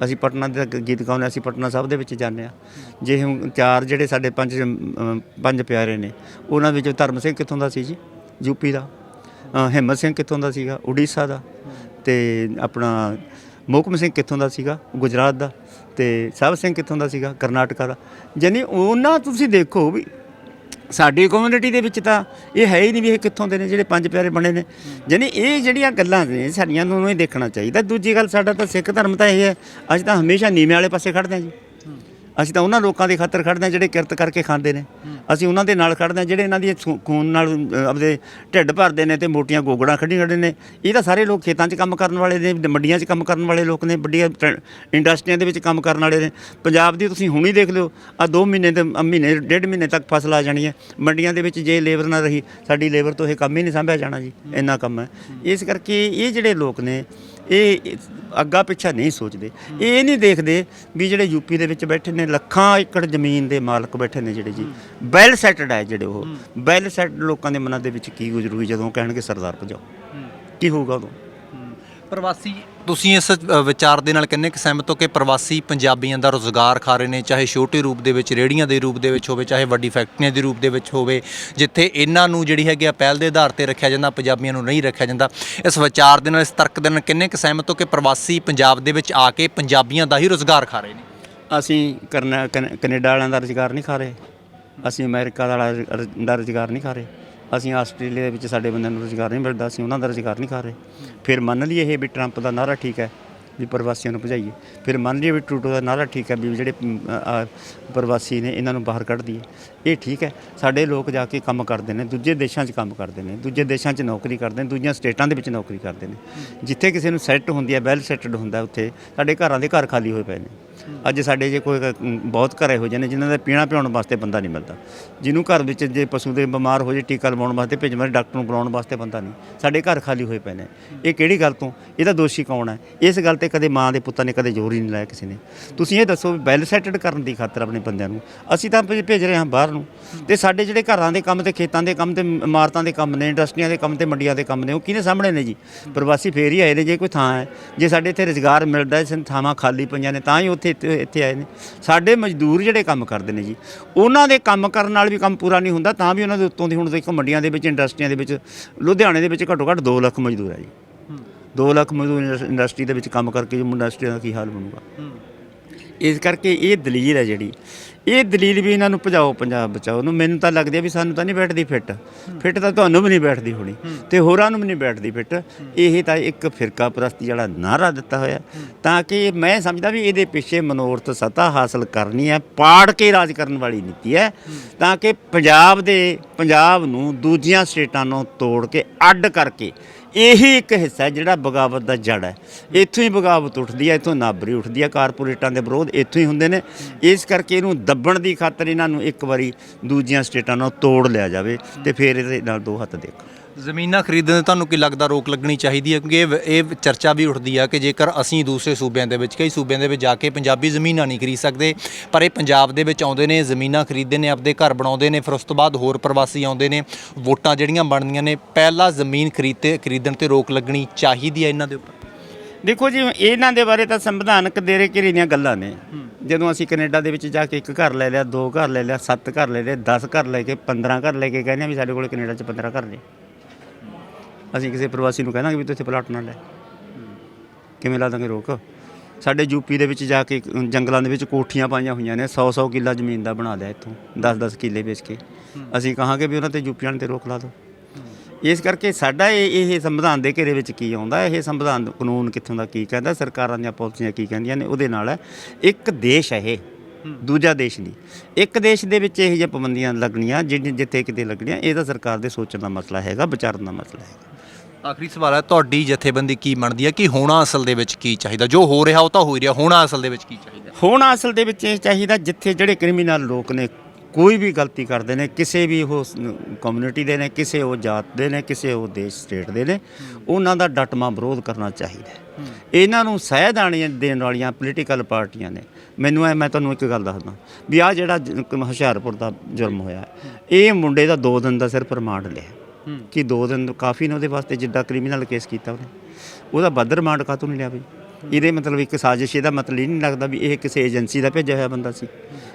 ਅਸੀਂ ਪਟਨਾ ਦੇ ਗੀਤ ਗਾਉਂਦੇ ਅਸੀਂ ਪਟਨਾ ਸਾਹਿਬ ਦੇ ਵਿੱਚ ਜਾਂਦੇ ਆ ਜੇ ਹੁਣ ਚਾਰ ਜਿਹੜੇ ਸਾਡੇ ਪੰਜ ਪੰਜ ਪਿਆਰੇ ਨੇ, ਉਹਨਾਂ ਵਿੱਚੋਂ ਧਰਮ ਸਿੰਘ ਕਿੱਥੋਂ ਦਾ ਸੀ ਜੀ? ਯੂਪੀ ਦਾ। ਹਿੰਮਤ ਸਿੰਘ ਕਿੱਥੋਂ ਦਾ ਸੀਗਾ? ਉੜੀਸਾ ਦਾ। ਤੇ ਆਪਣਾ ਮੋਹਕਮ ਸਿੰਘ ਕਿੱਥੋਂ ਦਾ ਸੀਗਾ? ਗੁਜਰਾਤ ਦਾ। ਤੇ ਸਾਹਿਬ ਸਿੰਘ ਕਿੱਥੋਂ ਦਾ ਸੀਗਾ? ਕਰਨਾਟਕਾ ਦਾ। ਯਾਨੀ ਉਹਨਾਂ ਤੁਸੀਂ ਦੇਖੋ ਵੀ ਸਾਡੀ ਕਮਿਊਨਿਟੀ ਦੇ ਵਿੱਚ ਤਾਂ ਇਹ ਹੈ ਹੀ ਨਹੀਂ ਵੀ ਇਹ ਕਿੱਥੋਂ ਦੇ ਨੇ, ਜਿਹੜੇ ਪੰਜ ਪਿਆਰੇ ਬਣੇ ਨੇ। ਯਾਨੀ ਇਹ ਜਿਹੜੀਆਂ ਗੱਲਾਂ ਨੇ, ਸਾਡੀਆਂ ਨੂੰ ਇਹ ਦੇਖਣਾ ਚਾਹੀਦਾ। ਦੂਜੀ ਗੱਲ, ਸਾਡਾ ਤਾਂ ਸਿੱਖ ਧਰਮ ਤਾਂ ਇਹ ਹੈ, ਅਸੀਂ ਤਾਂ ਹਮੇਸ਼ਾ ਨੀਵੇਂ ਵਾਲੇ ਪਾਸੇ ਖੜਦੇ ਹਾਂ ਜੀ। ਅਸੀਂ ਤਾਂ ਉਹਨਾਂ ਲੋਕਾਂ ਦੇ ਖਾਤਰ ਖੜਦੇ ਹਾਂ ਜਿਹੜੇ ਕਿਰਤ ਕਰਕੇ ਖਾਂਦੇ ਨੇ। ਅਸੀਂ ਉਹਨਾਂ ਦੇ ਨਾਲ ਖੜਦੇ ਹਾਂ ਜਿਹੜੇ ਇਹਨਾਂ ਦੀ ਖੂਨ ਨਾਲ ਆਪਦੇ ਢਿੱਡ ਭਰਦੇ ਨੇ ਤੇ ਮੋਟੀਆਂ ਗੋਗੜਾਂ ਖੜੀ ਖੜੇ ਨੇ। ਇਹ ਤਾਂ ਸਾਰੇ ਲੋਕ ਖੇਤਾਂ 'ਚ ਕੰਮ ਕਰਨ ਵਾਲੇ ਨੇ ਮੰਡੀਆਂ 'ਚ ਕੰਮ ਕਰਨ ਵਾਲੇ ਲੋਕ ਨੇ ਵੱਡੀਆਂ ਇੰਡਸਟਰੀਆਂ ਦੇ ਵਿੱਚ ਕੰਮ ਕਰਨ ਵਾਲੇ ਨੇ। ਪੰਜਾਬ ਦੀ ਤੁਸੀਂ ਹੁਣੀ ਦੇਖ ਲਿਓ ਆ 2 ਮਹੀਨੇ ਤੇ ਮਹੀਨੇ ਡੇਢ ਮਹੀਨੇ ਤੱਕ ਫਸਲ ਆ ਜਾਣੀ ਹੈ। ਮੰਡੀਆਂ ਦੇ ਵਿੱਚ ਜੇ ਲੇਬਰ ਨਾ ਰਹੀ ਸਾਡੀ ਲੇਬਰ ਤੋਂ ਇਹ ਕੰਮ ਹੀ ਨਹੀਂ ਸੰਭਿਆ ਜਾਣਾ ਜੀ ਇੰਨਾ ਕੰਮ ਹੈ। ਇਸ ਕਰਕੇ ਇਹ ਜਿਹੜੇ ਲੋਕ ਨੇ ਇਹ ਅੱਗਾ ਪਿੱਛਾ ਨਹੀਂ ਸੋਚਦੇ। ਇਹ ਨਹੀਂ ਦੇਖਦੇ ਵੀ ਜਿਹੜੇ ਯੂਪੀ ਦੇ ਵਿੱਚ ਬੈਠੇ ਨੇ ਲੱਖਾਂ ਏਕੜ ਜ਼ਮੀਨ ਦੇ ਮਾਲਕ ਬੈਠੇ ਨੇ ਜਿਹੜੇ ਜੀ। ਵੈਲ ਸੈਟਡ ਹੈ ਜਿਹੜੇ ਉਹ। ਵੈਲ ਸੈਟਡ ਲੋਕਾਂ ਦੇ ਮਨਾਂ ਦੇ ਵਿੱਚ ਕੀ ਗੁਜ਼ਰੂਗੀ ਜਦੋਂ ਕਹਿਣਗੇ ਸਰਦਾਰ ਭਜਾਓ। ਕੀ ਹੋਊਗਾ ਉਦੋਂ? ਪ੍ਰਵਾਸੀ ਤੁਸੀਂ ਇਸ ਵਿਚਾਰ ਦੇ ਨਾਲ ਕਿੰਨੇ ਕੁ ਸਹਿਮਤ ਹੋ ਕਿ ਪ੍ਰਵਾਸੀ ਪੰਜਾਬੀਆਂ ਦਾ ਰੋਜ਼ਗਾਰ ਖਾ ਰਹੇ ਨੇ, ਚਾਹੇ ਛੋਟੇ ਰੂਪ ਦੇ ਵਿੱਚ, ਰੇੜੀਆਂ ਦੇ ਰੂਪ ਦੇ ਵਿੱਚ ਹੋਵੇ, ਚਾਹੇ ਵੱਡੀ ਫੈਕਟਰੀਆਂ ਦੇ ਰੂਪ ਦੇ ਵਿੱਚ ਹੋਵੇ, ਜਿੱਥੇ ਇਹਨਾਂ ਨੂੰ ਜਿਹੜੀ ਹੈਗੀ ਆ ਪਹਿਲ ਦੇ ਆਧਾਰ ਤੇ ਰੱਖਿਆ ਜਾਂਦਾ, ਪੰਜਾਬੀਆਂ ਨੂੰ ਨਹੀਂ ਰੱਖਿਆ ਜਾਂਦਾ, ਇਸ ਵਿਚਾਰ ਦੇ ਨਾਲ, ਇਸ ਤਰਕ ਦੇ ਨਾਲ ਕਿੰਨੇ ਕੁ ਸਹਿਮਤ ਹੋ ਕਿ ਪ੍ਰਵਾਸੀ ਪੰਜਾਬ ਦੇ ਵਿੱਚ ਆ ਕੇ ਪੰਜਾਬੀਆਂ ਦਾ ਹੀ ਰੋਜ਼ਗਾਰ ਖਾ ਰਹੇ ਨੇ? ਅਸੀਂ ਕਰਨਾ, ਕਨ- ਕੈਨੇਡਾ ਵਾਲਿਆਂ ਦਾ ਰੁਜ਼ਗਾਰ ਨਹੀਂ ਖਾ ਰਹੇ। ਅਸੀਂ ਅਮਰੀਕਾ ਦਾ ਰੁ- ਰੁਜ਼ਗਾਰ ਨਹੀਂ ਖਾ ਰਹੇ। ਅਸੀਂ ਆਸਟ੍ਰੇਲੀਆ ਦੇ ਵਿੱਚ ਸਾਡੇ ਬੰਦਿਆਂ ਨੂੰ ਰੁਜ਼ਗਾਰ ਨਹੀਂ ਮਿਲਦਾ, ਅਸੀਂ ਉਹਨਾਂ ਦਾ ਰੁਜ਼ਗਾਰ ਨਹੀਂ ਕਰ ਰਹੇ। ਫਿਰ ਮੰਨ ਲਈਏ ਇਹ ਵੀ ਟਰੰਪ ਦਾ ਨਾਰਾ ਠੀਕ ਹੈ ਵੀ ਪ੍ਰਵਾਸੀਆਂ ਨੂੰ ਭਜਾਈਏ। ਫਿਰ ਮੰਨ ਲਈਏ ਵੀ ਟਰੂਟੋ ਦਾ ਨਾਰਾ ਠੀਕ ਹੈ ਵੀ ਜਿਹੜੇ ਪ੍ਰਵਾਸੀ ਨੇ ਇਹਨਾਂ ਨੂੰ ਬਾਹਰ ਕੱਢ ਦਈਏ। ਇਹ ਠੀਕ ਹੈ, ਸਾਡੇ ਲੋਕ ਜਾ ਕੇ ਕੰਮ ਕਰਦੇ ਨੇ, ਦੂਜੇ ਦੇਸ਼ਾਂ 'ਚ ਕੰਮ ਕਰਦੇ ਨੇ, ਦੂਜੇ ਦੇਸ਼ਾਂ 'ਚ ਨੌਕਰੀ ਕਰਦੇ ਨੇ, ਦੂਜੀਆਂ ਸਟੇਟਾਂ ਦੇ ਵਿੱਚ ਨੌਕਰੀ ਕਰਦੇ ਨੇ। ਜਿੱਥੇ ਕਿਸੇ ਨੂੰ ਸੈੱਟ ਹੁੰਦੀ ਹੈ, ਵੈਲ ਸੈਟਡ ਹੁੰਦਾ ਉੱਥੇ, ਸਾਡੇ ਘਰਾਂ ਦੇ ਘਰ ਖਾਲੀ ਹੋਏ ਪਏ ਨੇ। ਅੱਜ ਸਾਡੇ ਜੇ ਕੋਈ ਬਹੁਤ ਘਰ ਇਹੋ ਜਿਹੇ ਨੇ ਜਿਨ੍ਹਾਂ ਦਾ ਪੀਣਾ ਪਿਆਉਣ ਵਾਸਤੇ ਬੰਦਾ ਨਹੀਂ ਮਿਲਦਾ। ਜਿਹਨੂੰ ਘਰ ਵਿੱਚ ਜੇ ਪਸ਼ੂ ਦੇ ਬਿਮਾਰ ਹੋ ਜੇ, ਟੀਕਾ ਲਵਾਉਣ ਵਾਸਤੇ ਭੇਜ ਭੇਜਣ ਡਾਕਟਰ ਨੂੰ ਬੁਲਾਉਣ ਵਾਸਤੇ ਬੰਦਾ ਨਹੀਂ। ਸਾਡੇ ਘਰ ਖਾਲੀ ਹੋਏ ਪਏ ਨੇ। ਇਹ ਕਿਹੜੀ ਗੱਲ ਤੋਂ? ਇਹਦਾ ਦੋਸ਼ੀ ਕੌਣ ਹੈ? ਇਸ ਗੱਲ ਤੇ ਕਦੇ ਮਾਂ ਦੇ ਪੁੱਤਾਂ ਨੇ ਕਦੇ ਜ਼ੋਰ ਹੀ ਨਹੀਂ ਲਾਇਆ ਕਿਸੇ ਨੇ। ਤੁਸੀਂ ਇਹ ਦੱਸੋ ਵੈਲ ਸੈਟਡ ਕਰਨ ਦੀ ਖਾਤਰ ਆਪਣੇ ਬੰਦਿਆਂ ਨੂੰ। ਅਸੀਂ ਤਾਂ ਭੇਜ ਭੇਜ ਰਹੇ ਹਾਂ ਬਾਹਰ ਨੂੰ। ਤੇ ਸਾਡੇ ਜਿਹੜੇ ਘਰਾਂ ਦੇ ਕੰਮ ਤੇ ਖੇਤਾਂ ਦੇ ਕੰਮ ਤੇ ਇਮਾਰਤਾਂ ਦੇ ਕੰਮ ਨੇ, ਇੰਡਸਟਰੀਆਂ ਦੇ ਕੰਮ ਤੇ ਮੰਡੀਆਂ ਦੇ ਕੰਮ ਨੇ, ਉਹ ਕਿਹਨੇ ਸਾਹਮਣੇ ਨੇ ਜੀ? ਪ੍ਰਵਾਸੀ ਫੇਰ ਹੀ ਆਏ ਨੇ ਜੇ ਕੋਈ ਥਾਂ ਹੈ। ਜੇ ਸਾਡੇ ਇੱਥੇ ਰੁਜ਼ਗਾਰ ਮਿਲਦਾ ਹੈ ਥਾਵਾਂ ਖਾਲੀ ਪਈਆਂ ਨੇ, ਤਾਂ ਹੀ ਉੱਥੇ ਇੱਥੇ ਇੱਥੇ ਆਏ ਨੇ। ਸਾਡੇ ਮਜ਼ਦੂਰ ਜਿਹੜੇ ਕੰਮ ਕਰਦੇ ਨੇ ਜੀ ਉਹਨਾਂ ਦੇ ਕੰਮ ਕਰਨ ਨਾਲ ਵੀ ਕੰਮ ਪੂਰਾ ਨਹੀਂ ਹੁੰਦਾ ਤਾਂ ਵੀ ਉਹਨਾਂ ਦੇ ਉੱਤੋਂ ਦੀ ਹੁਣ ਦੇਖੋ ਮੰਡੀਆਂ ਦੇ ਵਿੱਚ ਇੰਡਸਟਰੀਆਂ ਦੇ ਵਿੱਚ ਲੁਧਿਆਣੇ ਦੇ ਵਿੱਚ ਘੱਟੋ ਘੱਟ 2 ਲੱਖ ਮਜ਼ਦੂਰ ਹੈ ਜੀ। 2 ਲੱਖ ਮਜ਼ਦੂਰ ਇੰਡਸ- ਇੰਡਸਟਰੀ ਦੇ ਵਿੱਚ ਕੰਮ ਕਰਕੇ ਜੀ ਇੰਡਸਟਰੀ ਦਾ ਕੀ ਹਾਲ ਬਣੂਗਾ। ਇਸ ਕਰਕੇ ਇਹ ਦਲੀਲ ਹੈ ਜਿਹੜੀ। ਇਹ ਦਲੀਲ ਵੀ ਇਹਨਾਂ ਨੂੰ ਭਜਾਓ, ਪੰਜਾਬ ਬਚਾਓ ਨੂੰ। ਮੈਨੂੰ ਤਾਂ ਲੱਗਦੀ ਹੈ ਵੀ ਸਾਨੂੰ ਤਾਂ ਨਹੀਂ ਬੈਠਦੀ ਫਿੱਟ। ਫਿੱਟ ਤਾਂ ਤੁਹਾਨੂੰ ਵੀ ਨਹੀਂ ਬੈਠਦੀ ਹੋਣੀ। ਤੇ ਹੋਰਾਂ ਨੂੰ ਵੀ ਨਹੀਂ ਬੈਠਦੀ ਫਿੱਟ। ਇਹ ਤਾਂ ਇੱਕ ਫਿਰਕਾ ਪ੍ਰਸਤੀ ਜਿਹੜਾ ਨਾਰਾ ਦਿੱਤਾ ਹੋਇਆ। ਤਾਂ ਕਿ ਮੈਂ ਸਮਝਦਾ ਵੀ ਇਹਦੇ ਪਿੱਛੇ ਮਨੋਰਥ ਸਤਾ ਹਾਸਲ ਕਰਨੀ ਹੈ, ਪਾੜ ਕੇ ਰਾਜ ਕਰਨ ਵਾਲੀ ਨੀਤੀ ਹੈ। ਤਾਂ ਕਿ ਪੰਜਾਬ ਦੇ, ਪੰਜਾਬ ਨੂੰ ਦੂਜੀਆਂ ਸਟੇਟਾਂ ਨੂੰ ਤੋੜ ਕੇ, ਅੱਡ ਕਰਕੇ ਇਹੀ ਇੱਕ ਹਿੱਸਾ ਹੈ ਜਿਹੜਾ ਬਗਾਵਤ ਦਾ ਜੜ ਹੈ। ਇੱਥੋਂ ਹੀ ਬਗਾਵਤ ਉੱਠਦੀ ਹੈ, ਇੱਥੋਂ ਨਾਬਰੀ ਉੱਠਦੀ ਹੈ, ਕਾਰਪੋਰੇਟਾਂ ਦੇ ਵਿਰੋਧ ਇੱਥੋਂ ਹੀ ਹੁੰਦੇ ਨੇ। ਇਸ ਕਰਕੇ ਇਹਨੂੰ ਦੱਬਣ ਦੀ ਖਾਤਰ ਇਹਨਾਂ ਨੂੰ ਇੱਕ ਵਾਰੀ ਦੂਜੀਆਂ ਸਟੇਟਾਂ ਨਾਲ ਤੋੜ ਲਿਆ ਜਾਵੇ ਤੇ ਫਿਰ ਇਹਦੇ ਨਾਲ ਦੋ ਹੱਥ ਦੇਖੋ। ਜ਼ਮੀਨਾਂ ਖਰੀਦਣ ਤੇ ਤੁਹਾਨੂੰ ਕੀ ਲੱਗਦਾ ਰੋਕ ਲੱਗਣੀ ਚਾਹੀਦੀ ਹੈ? ਕਿਉਂਕਿ ਇਹ ਇਹ ਚਰਚਾ ਵੀ ਉੱਠਦੀ ਆ ਕਿ ਜੇਕਰ ਅਸੀਂ ਦੂਸਰੇ ਸੂਬਿਆਂ ਦੇ ਵਿੱਚ, ਕਈ ਸੂਬਿਆਂ ਦੇ ਵਿੱਚ ਜਾ ਕੇ ਪੰਜਾਬੀ ਜ਼ਮੀਨਾਂ ਨਹੀਂ ਖਰੀਦ ਸਕਦੇ, ਪਰ ਇਹ ਪੰਜਾਬ ਦੇ ਵਿੱਚ ਆਉਂਦੇ ਨੇ, ਜ਼ਮੀਨਾਂ ਖਰੀਦਦੇ ਨੇ, ਆਪਦੇ ਘਰ ਬਣਾਉਂਦੇ ਨੇ, ਫਿਰ ਉਸ ਤੋਂ ਬਾਅਦ ਹੋਰ ਪ੍ਰਵਾਸੀ ਆਉਂਦੇ ਨੇ, ਵੋਟਾਂ ਜਿਹੜੀਆਂ ਬਣਦੀਆਂ ਨੇ, ਪਹਿਲਾਂ ਜ਼ਮੀਨ ਖਰੀਦਤੇ ਖਰੀਦਣ ਤੇ ਰੋਕ ਲੱਗਣੀ ਚਾਹੀਦੀ ਹੈ ਇਹਨਾਂ ਦੇ ਉੱਪਰ? ਦੇਖੋ ਜੀ, ਇਹਨਾਂ ਦੇ ਬਾਰੇ ਤਾਂ ਸੰਵਿਧਾਨਕ ਦੇਰੇ ਘੇਰੇ ਦੀਆਂ ਗੱਲਾਂ ਨੇ। ਜਦੋਂ ਅਸੀਂ ਕੈਨੇਡਾ ਦੇ ਵਿੱਚ ਜਾ ਕੇ ਇੱਕ ਘਰ ਲੈ ਲਿਆ, ਦੋ ਘਰ ਲੈ ਲਿਆ, ਸੱਤ ਘਰ ਲੈ ਲਿਆ 10 ਘਰ ਲੈ ਕੇ 15 ਘਰ ਲੈ ਕੇ ਕਹਿੰਦੇ ਆ ਵੀ ਸਾਡੇ ਕੋਲ ਕੈਨੇਡਾ 'ਚ 15 ਘਰ ਨੇ। ਅਸੀਂ ਕਿਸੇ ਪ੍ਰਵਾਸੀ ਨੂੰ ਕਹਿੰਦਾ ਵੀ ਤੂੰ ਇੱਥੇ ਪਲਾਟ ਨਾ ਲੈ। ਕਿਵੇਂ ਲਾ ਦਾਂਗੇ ਰੋਕ? ਸਾਡੇ ਯੂਪੀ ਦੇ ਵਿੱਚ ਜਾ ਕੇ ਜੰਗਲਾਂ ਦੇ ਵਿੱਚ ਕੋਠੀਆਂ ਪਾਈਆਂ ਹੋਈਆਂ ਨੇ 100 100 ਕਿੱਲਾ ਜ਼ਮੀਨ ਦਾ ਬਣਾ ਲਿਆ ਇੱਥੋਂ 10 10 ਕਿੱਲੇ ਵੇਚ ਕੇ। ਅਸੀਂ ਕਹਾਂਗੇ ਵੀ ਉਹਨਾਂ ਤੇ ਯੂਪੀਆਂ ਤੇ ਰੋਕ ਲਾ ਦਿਓ ਇਸ ਕਰਕੇ ਸਾਡਾ ਇਹ ਇਹ ਸੰਵਿਧਾਨ ਦੇ ਘੇਰੇ ਵਿੱਚ ਕੀ ਆਉਂਦਾ ਇਹ ਸੰਵਿਧਾਨ ਕਾਨੂੰਨ ਕਿੱਥੋਂ ਦਾ ਕੀ ਕਹਿੰਦਾ ਸਰਕਾਰਾਂ ਦੀਆਂ ਪਾਲਿਸੀਆਂ ਕੀ ਕਹਿੰਦੀਆਂ ਨੇ ਉਹਦੇ ਨਾਲ ਹੈ ਇੱਕ ਦੇਸ਼ ਹੈ ਇਹ ਦੂਜਾ ਦੇਸ਼ ਨਹੀਂ। ਇੱਕ ਦੇਸ਼ ਦੇ ਵਿੱਚ ਇਹ ਜਿਹੀਆਂ ਪਾਬੰਦੀਆਂ ਲੱਗਣੀਆਂ ਜਿੱਥੇ ਕਿਤੇ ਲੱਗਣੀਆਂ ਇਹ ਤਾਂ ਸਰਕਾਰ ਦੇ ਸੋਚਣ ਦਾ ਮਸਲਾ ਹੈਗਾ ਵਿਚਾਰਨ ਦਾ ਮਸਲਾ ਹੈਗਾ। ਆਖਰੀ ਸਵਾਲ ਹੈ, ਤੁਹਾਡੀ ਜਥੇਬੰਦੀ ਕੀ ਮੰਨਦੀ ਹੈ ਕਿ ਹੋਣਾ ਅਸਲ ਦੇ ਵਿੱਚ ਕੀ ਚਾਹੀਦਾ? ਜੋ ਹੋ ਰਿਹਾ ਉਹ ਤਾਂ ਹੋ ਰਿਹਾ, ਹੋਣਾ ਅਸਲ ਦੇ ਵਿੱਚ ਕੀ ਚਾਹੀਦਾ? ਹੋਣਾ ਅਸਲ ਦੇ ਵਿੱਚ ਇਹ ਚਾਹੀਦਾ, ਜਿੱਥੇ ਜਿਹੜੇ ਕ੍ਰਿਮੀਨਲ ਲੋਕ ਨੇ, ਕੋਈ ਵੀ ਗਲਤੀ ਕਰਦੇ ਨੇ, ਕਿਸੇ ਵੀ ਉਹ ਕਮਿਊਨਿਟੀ ਦੇ ਨੇ, ਕਿਸੇ ਉਹ ਜਾਤ ਦੇ ਨੇ, ਕਿਸੇ ਉਹ ਦੇਸ਼, ਸਟੇਟ ਦੇ ਨੇ, ਉਹਨਾਂ ਦਾ ਡਟਮਾ ਵਿਰੋਧ ਕਰਨਾ ਚਾਹੀਦਾ ਇਹਨਾਂ ਨੂੰ ਸਹਿਦਾਣੀਆਂ ਦੇਣ ਵਾਲੀਆਂ ਪੋਲੀਟੀਕਲ ਪਾਰਟੀਆਂ ਨੇ। ਮੈਨੂੰ ਐ, ਮੈਂ ਤੁਹਾਨੂੰ ਇੱਕ ਗੱਲ ਦੱਸਦਾ। ਵੀ ਆ ਜਿਹੜਾ ਹੁਸ਼ਿਆਰਪੁਰ ਦਾ ਜੁਰਮ ਹੋਇਆ, ਇਹ ਮੁੰਡੇ ਦਾ 2 ਦਿਨ ਦਾ ਸਿਰਫ ਰਿਮਾਂਡ ਲਿਆ। ਕਿ 2 ਦਿਨ ਕਾਫੀ ਨੇ ਉਹਦੇ ਵਾਸਤੇ ਜਿੱਦਾਂ ਕ੍ਰਿਮੀਨਲ ਕੇਸ ਕੀਤਾ ਉਹਨੇ। ਉਹਦਾ ਵੱਧ ਰਿਮਾਂਡ ਕਾਤੋਂ ਨਹੀਂ ਲਿਆ ਬਈ? ਇਹਦੇ ਮਤਲਬ ਇੱਕ ਸਾਜ਼ਿਸ਼, ਇਹਦਾ ਮਤਲਬ ਇਹ ਨਹੀਂ ਲੱਗਦਾ ਵੀ ਇਹ ਕਿਸੇ ਏਜੰਸੀ ਦਾ ਭੇਜਿਆ ਹੋਇਆ ਬੰਦਾ ਸੀ।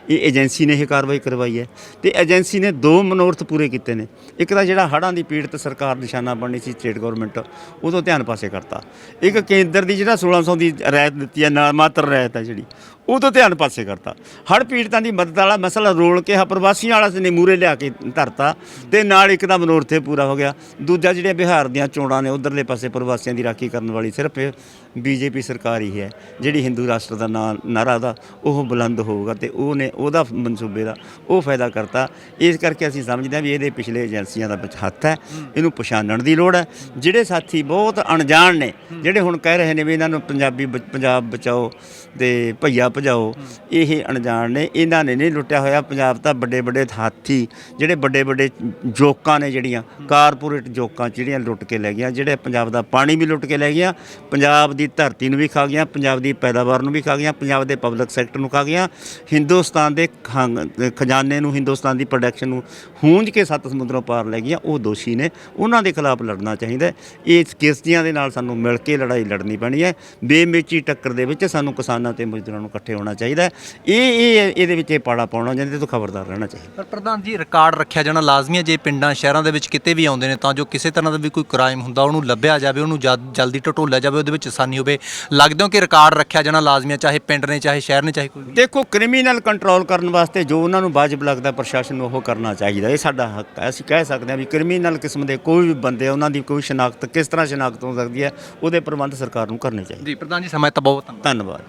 ਇਹ ਏਜੰਸੀ ਨੇ ਇਹ ਕਾਰਵਾਈ ਕਰਵਾਈ ਹੈ। ਤੇ ਏਜੰਸੀ ਨੇ ਦੋ ਮਨੋਰਥ ਪੂਰੇ ਕੀਤੇ ਨੇ। ਇੱਕ ਤਾਂ ਜਿਹੜਾ ਹੜ੍ਹਾਂ ਦੀ ਪੀੜਤ ਸਰਕਾਰ ਨਿਸ਼ਾਨਾ ਬਣਨੀ ਸੀ ਸਟੇਟ ਗਵਰਨਮੈਂਟ ਉਦੋਂ ਧਿਆਨ ਪਾਸੇ ਕਰਤਾ। ਇੱਕ ਕੇਂਦਰ ਦੀ ਜਿਹੜਾ 1600 ਦੀ ਰਾਇਤ ਦਿੱਤੀ ਹੈ ਨਾ ਮਾਤਰ ਰਾਇਤ ਹੈ ਜਿਹੜੀ ਉਹ ਤੋਂ ਧਿਆਨ ਪਾਸੇ ਕਰਤਾ। ਹੜ੍ਹ ਪੀੜਤਾਂ ਦੀ ਮਦਦ ਵਾਲਾ ਮਸਲਾ ਰੋਲ ਕੇ ਹਾ ਪ੍ਰਵਾਸੀਆਂ ਵਾਲਾ ਨੇ ਮੂਰੇ ਲਿਆ ਕੇ ਧਰਤਾ ਤੇ ਨਾਲ ਇੱਕ ਦਾ ਮਨੋਰਥੇ ਪੂਰਾ ਹੋ ਗਿਆ। ਦੂਜਾ ਜਿਹੜੇ ਬਿਹਾਰ ਦੀਆਂ ਚੋਣਾਂ ਨੇ ਉਧਰਲੇ ਪਾਸੇ ਪ੍ਰਵਾਸੀਆਂ ਦੀ ਰਾਖੀ ਕਰਨ ਵਾਲੀ ਸਿਰਫ ਬੀਜੇਪੀ ਸਰਕਾਰ ਹੀ ਹੈ। ਜਿਹੜੀ ਹਿੰਦੂ ਰਾਸ਼ਟਰ ਦਾ ਨਾਂ, ਨਾਰਾ ਦਾ, ਉਹ ਬੁਲੰਦ ਹੋਊਗਾ ਤੇ ਉਹਨੇ ਉਹਦਾ ਮਨਸੂਬੇ ਦਾ ਉਹ ਫਾਇਦਾ ਕਰਤਾ। ਇਸ ਕਰਕੇ ਅਸੀਂ ਸਮਝਦੇ ਹਾਂ ਵੀ ਇਹਦੇ ਪਿਛਲੇ ਏਜੰਸੀਆਂ ਦਾ ਹੱਥ ਹੈ। ਇਹਨੂੰ ਪਛਾਣਨ ਦੀ ਲੋੜ ਹੈ। ਜਿਹੜੇ ਸਾਥੀ ਬਹੁਤ ਅਣਜਾਣ ਨੇ, ਜਿਹੜੇ ਹੁਣ ਕਹਿ ਰਹੇ ਨੇ ਵੀ ਇਹਨਾਂ ਨੂੰ ਪੰਜਾਬੀ ਬ- ਪੰਜਾਬ ਬਚਾਓ ਤੇ ਭਈਆ ਭਜਾਓ। ਇਹ ਅਣਜਾਣ ਨੇ। ਇਹਨਾਂ ਨੇ ਨਹੀਂ ਲੁੱਟਿਆ ਹੋਇਆ। ਪੰਜਾਬ ਤਾਂ ਵੱਡੇ ਵੱਡੇ ਹਾਥੀ, ਜਿਹੜੇ ਵੱਡੇ ਵੱਡੇ ਜੋਕਾਂ ਨੇ ਜਿਹੜੀਆਂ, ਕਾਰਪੋਰੇਟ ਜੋਕਾਂ ਜਿਹੜੀਆਂ ਲੁੱਟ ਕੇ ਲੈ ਗਈਆਂ, ਜਿਹੜੇ ਪੰਜਾਬ ਦਾ ਪਾਣੀ ਵੀ ਲੁੱਟ ਕੇ ਲੈ ਗਈਆਂ, ਪੰਜਾਬ ਦੀ ਧਰਤੀ ਨੂੰ ਵੀ ਖਾ ਗਈਆਂ, ਪੰਜਾਬ ਦੀ ਪੈਦਾਵਾਰ ਨੂੰ ਵੀ ਖਾ ਗਈਆਂ, ਪੰਜਾਬ ਦੇ ਪਬਲਿਕ ਸੈਕਟਰ ਨੂੰ ਖਾ ਗਈਆਂ। ਹਿੰਦੁਸਤਾਨ ਦੇ ਖੰਗ- ਖਜ਼ਾਨੇ ਨੂੰ, ਹਿੰਦੁਸਤਾਨ ਦੀ ਪ੍ਰੋਡਕਸ਼ਨ ਨੂੰ ਹੂੰਝ ਕੇ ਸੱਤ ਸਮੁੰਦਰੋਂ ਪਾਰ ਲੈ ਗਈਆਂ। ਉਹ ਦੋਸ਼ੀ ਨੇ। ਉਹਨਾਂ ਦੇ ਖਿਲਾਫ ਲੜਨਾ ਚਾਹੀਦਾ ਇਸ ਕਿਸ਼ਤੀਆਂ ਦੇ ਨਾਲ ਸਾਨੂੰ ਮਿਲ ਕੇ ਲੜਾਈ ਲੜਨੀ ਪੈਣੀ ਹੈ। ਬੇਮੇਚੀ ਟੱਕਰ ਦੇ ਵਿੱਚ ਸਾਨੂੰ ਕਿਸਾਨਾਂ ਤੇ ਮਜ਼ਦੂਰਾਂ ਨੂੰ ਇਕੱਠੇ ਹੋਣਾ ਚਾਹੀਦਾ ਹੈ। ਇਹ ਇਹ ਇਹਦੇ ਵਿੱਚ ਇਹ ਪਾੜਾ ਪਾਉਣਾ ਜਾਂਦੇ ਤੋਂ ਖਬਰਦਾਰ ਰਹਿਣਾ ਚਾਹੀਦਾ। ਪਰ ਪ੍ਰਧਾਨ ਜੀ ਰਿਕਾਰਡ ਰੱਖਿਆ ਜਾਣਾ ਲਾਜ਼ਮੀ ਹੈ। ਜੇ ਪਿੰਡਾਂ ਸ਼ਹਿਰਾਂ ਦੇ ਵਿੱਚ ਕਿਤੇ ਵੀ ਆਉਂਦੇ ਨੇ ਤਾਂ ਜੋ ਕਿਸੇ ਤਰ੍ਹਾਂ ਦਾ ਵੀ ਕੋਈ ਕ੍ਰਾਈਮ ਹੁੰਦਾ ਉਹਨੂੰ ਲੱਭਿਆ ਜਾਵੇ ਉਹਨੂੰ ਜਦ- ਜਲਦੀ ਟਟੋਲਿਆ ਜਾਵੇ ਉਹਦੇ ਵਿੱਚ ਆਸਾਨੀ ਹੋਵੇ। ਲੱਗਦਾ ਕਿ ਰਿਕਾਰਡ ਰੱਖਿਆ ਜਾਣਾ ਲਾਜ਼ਮੀ ਹੈ ਚਾਹੇ ਪਿੰਡ ਨੇ ਚਾਹੇ ਸ਼ਹਿਰ ਨੇ ਚਾਹੇ ਕੋਈ ਵੀ? ਦੇਖੋ ਕ੍ਰਿਮੀਨਲ ਕੰਟਰੋਲ ਕਰਨ ਵਾਸਤੇ ਜੋ ਉਹਨਾਂ ਨੂੰ ਵਾਜਬ ਲੱਗਦਾ ਪ੍ਰਸ਼ਾਸਨ ਨੂੰ ਉਹ ਕਰਨਾ ਚਾਹੀਦਾ। ਇਹ ਸਾਡਾ ਹੱਕ ਹੈ। ਅਸੀਂ ਕਹਿ ਸਕਦੇ ਹਾਂ ਵੀ ਕ੍ਰਿਮੀਨਲ ਕਿਸਮ ਦੇ ਕੋਈ ਵੀ ਬੰਦੇ ਉਹਨਾਂ ਦੀ ਕੋਈ ਸ਼ਨਾਖਤ ਕਿਸ ਤਰ੍ਹਾਂ ਸ਼ਨਾਖਤ ਹੋ ਸਕਦੀ ਹੈ ਉਹਦੇ ਪ੍ਰਬੰਧ ਸਰਕਾਰ ਨੂੰ ਕਰਨੇ ਚਾਹੀਦੇ। ਜੀ ਪ੍ਰਧਾਨ ਜੀ ਸਮਾਂ ਤਾਂ ਬਹੁਤ ਧੰਨਵਾਦ। ਧੰਨਵਾਦ।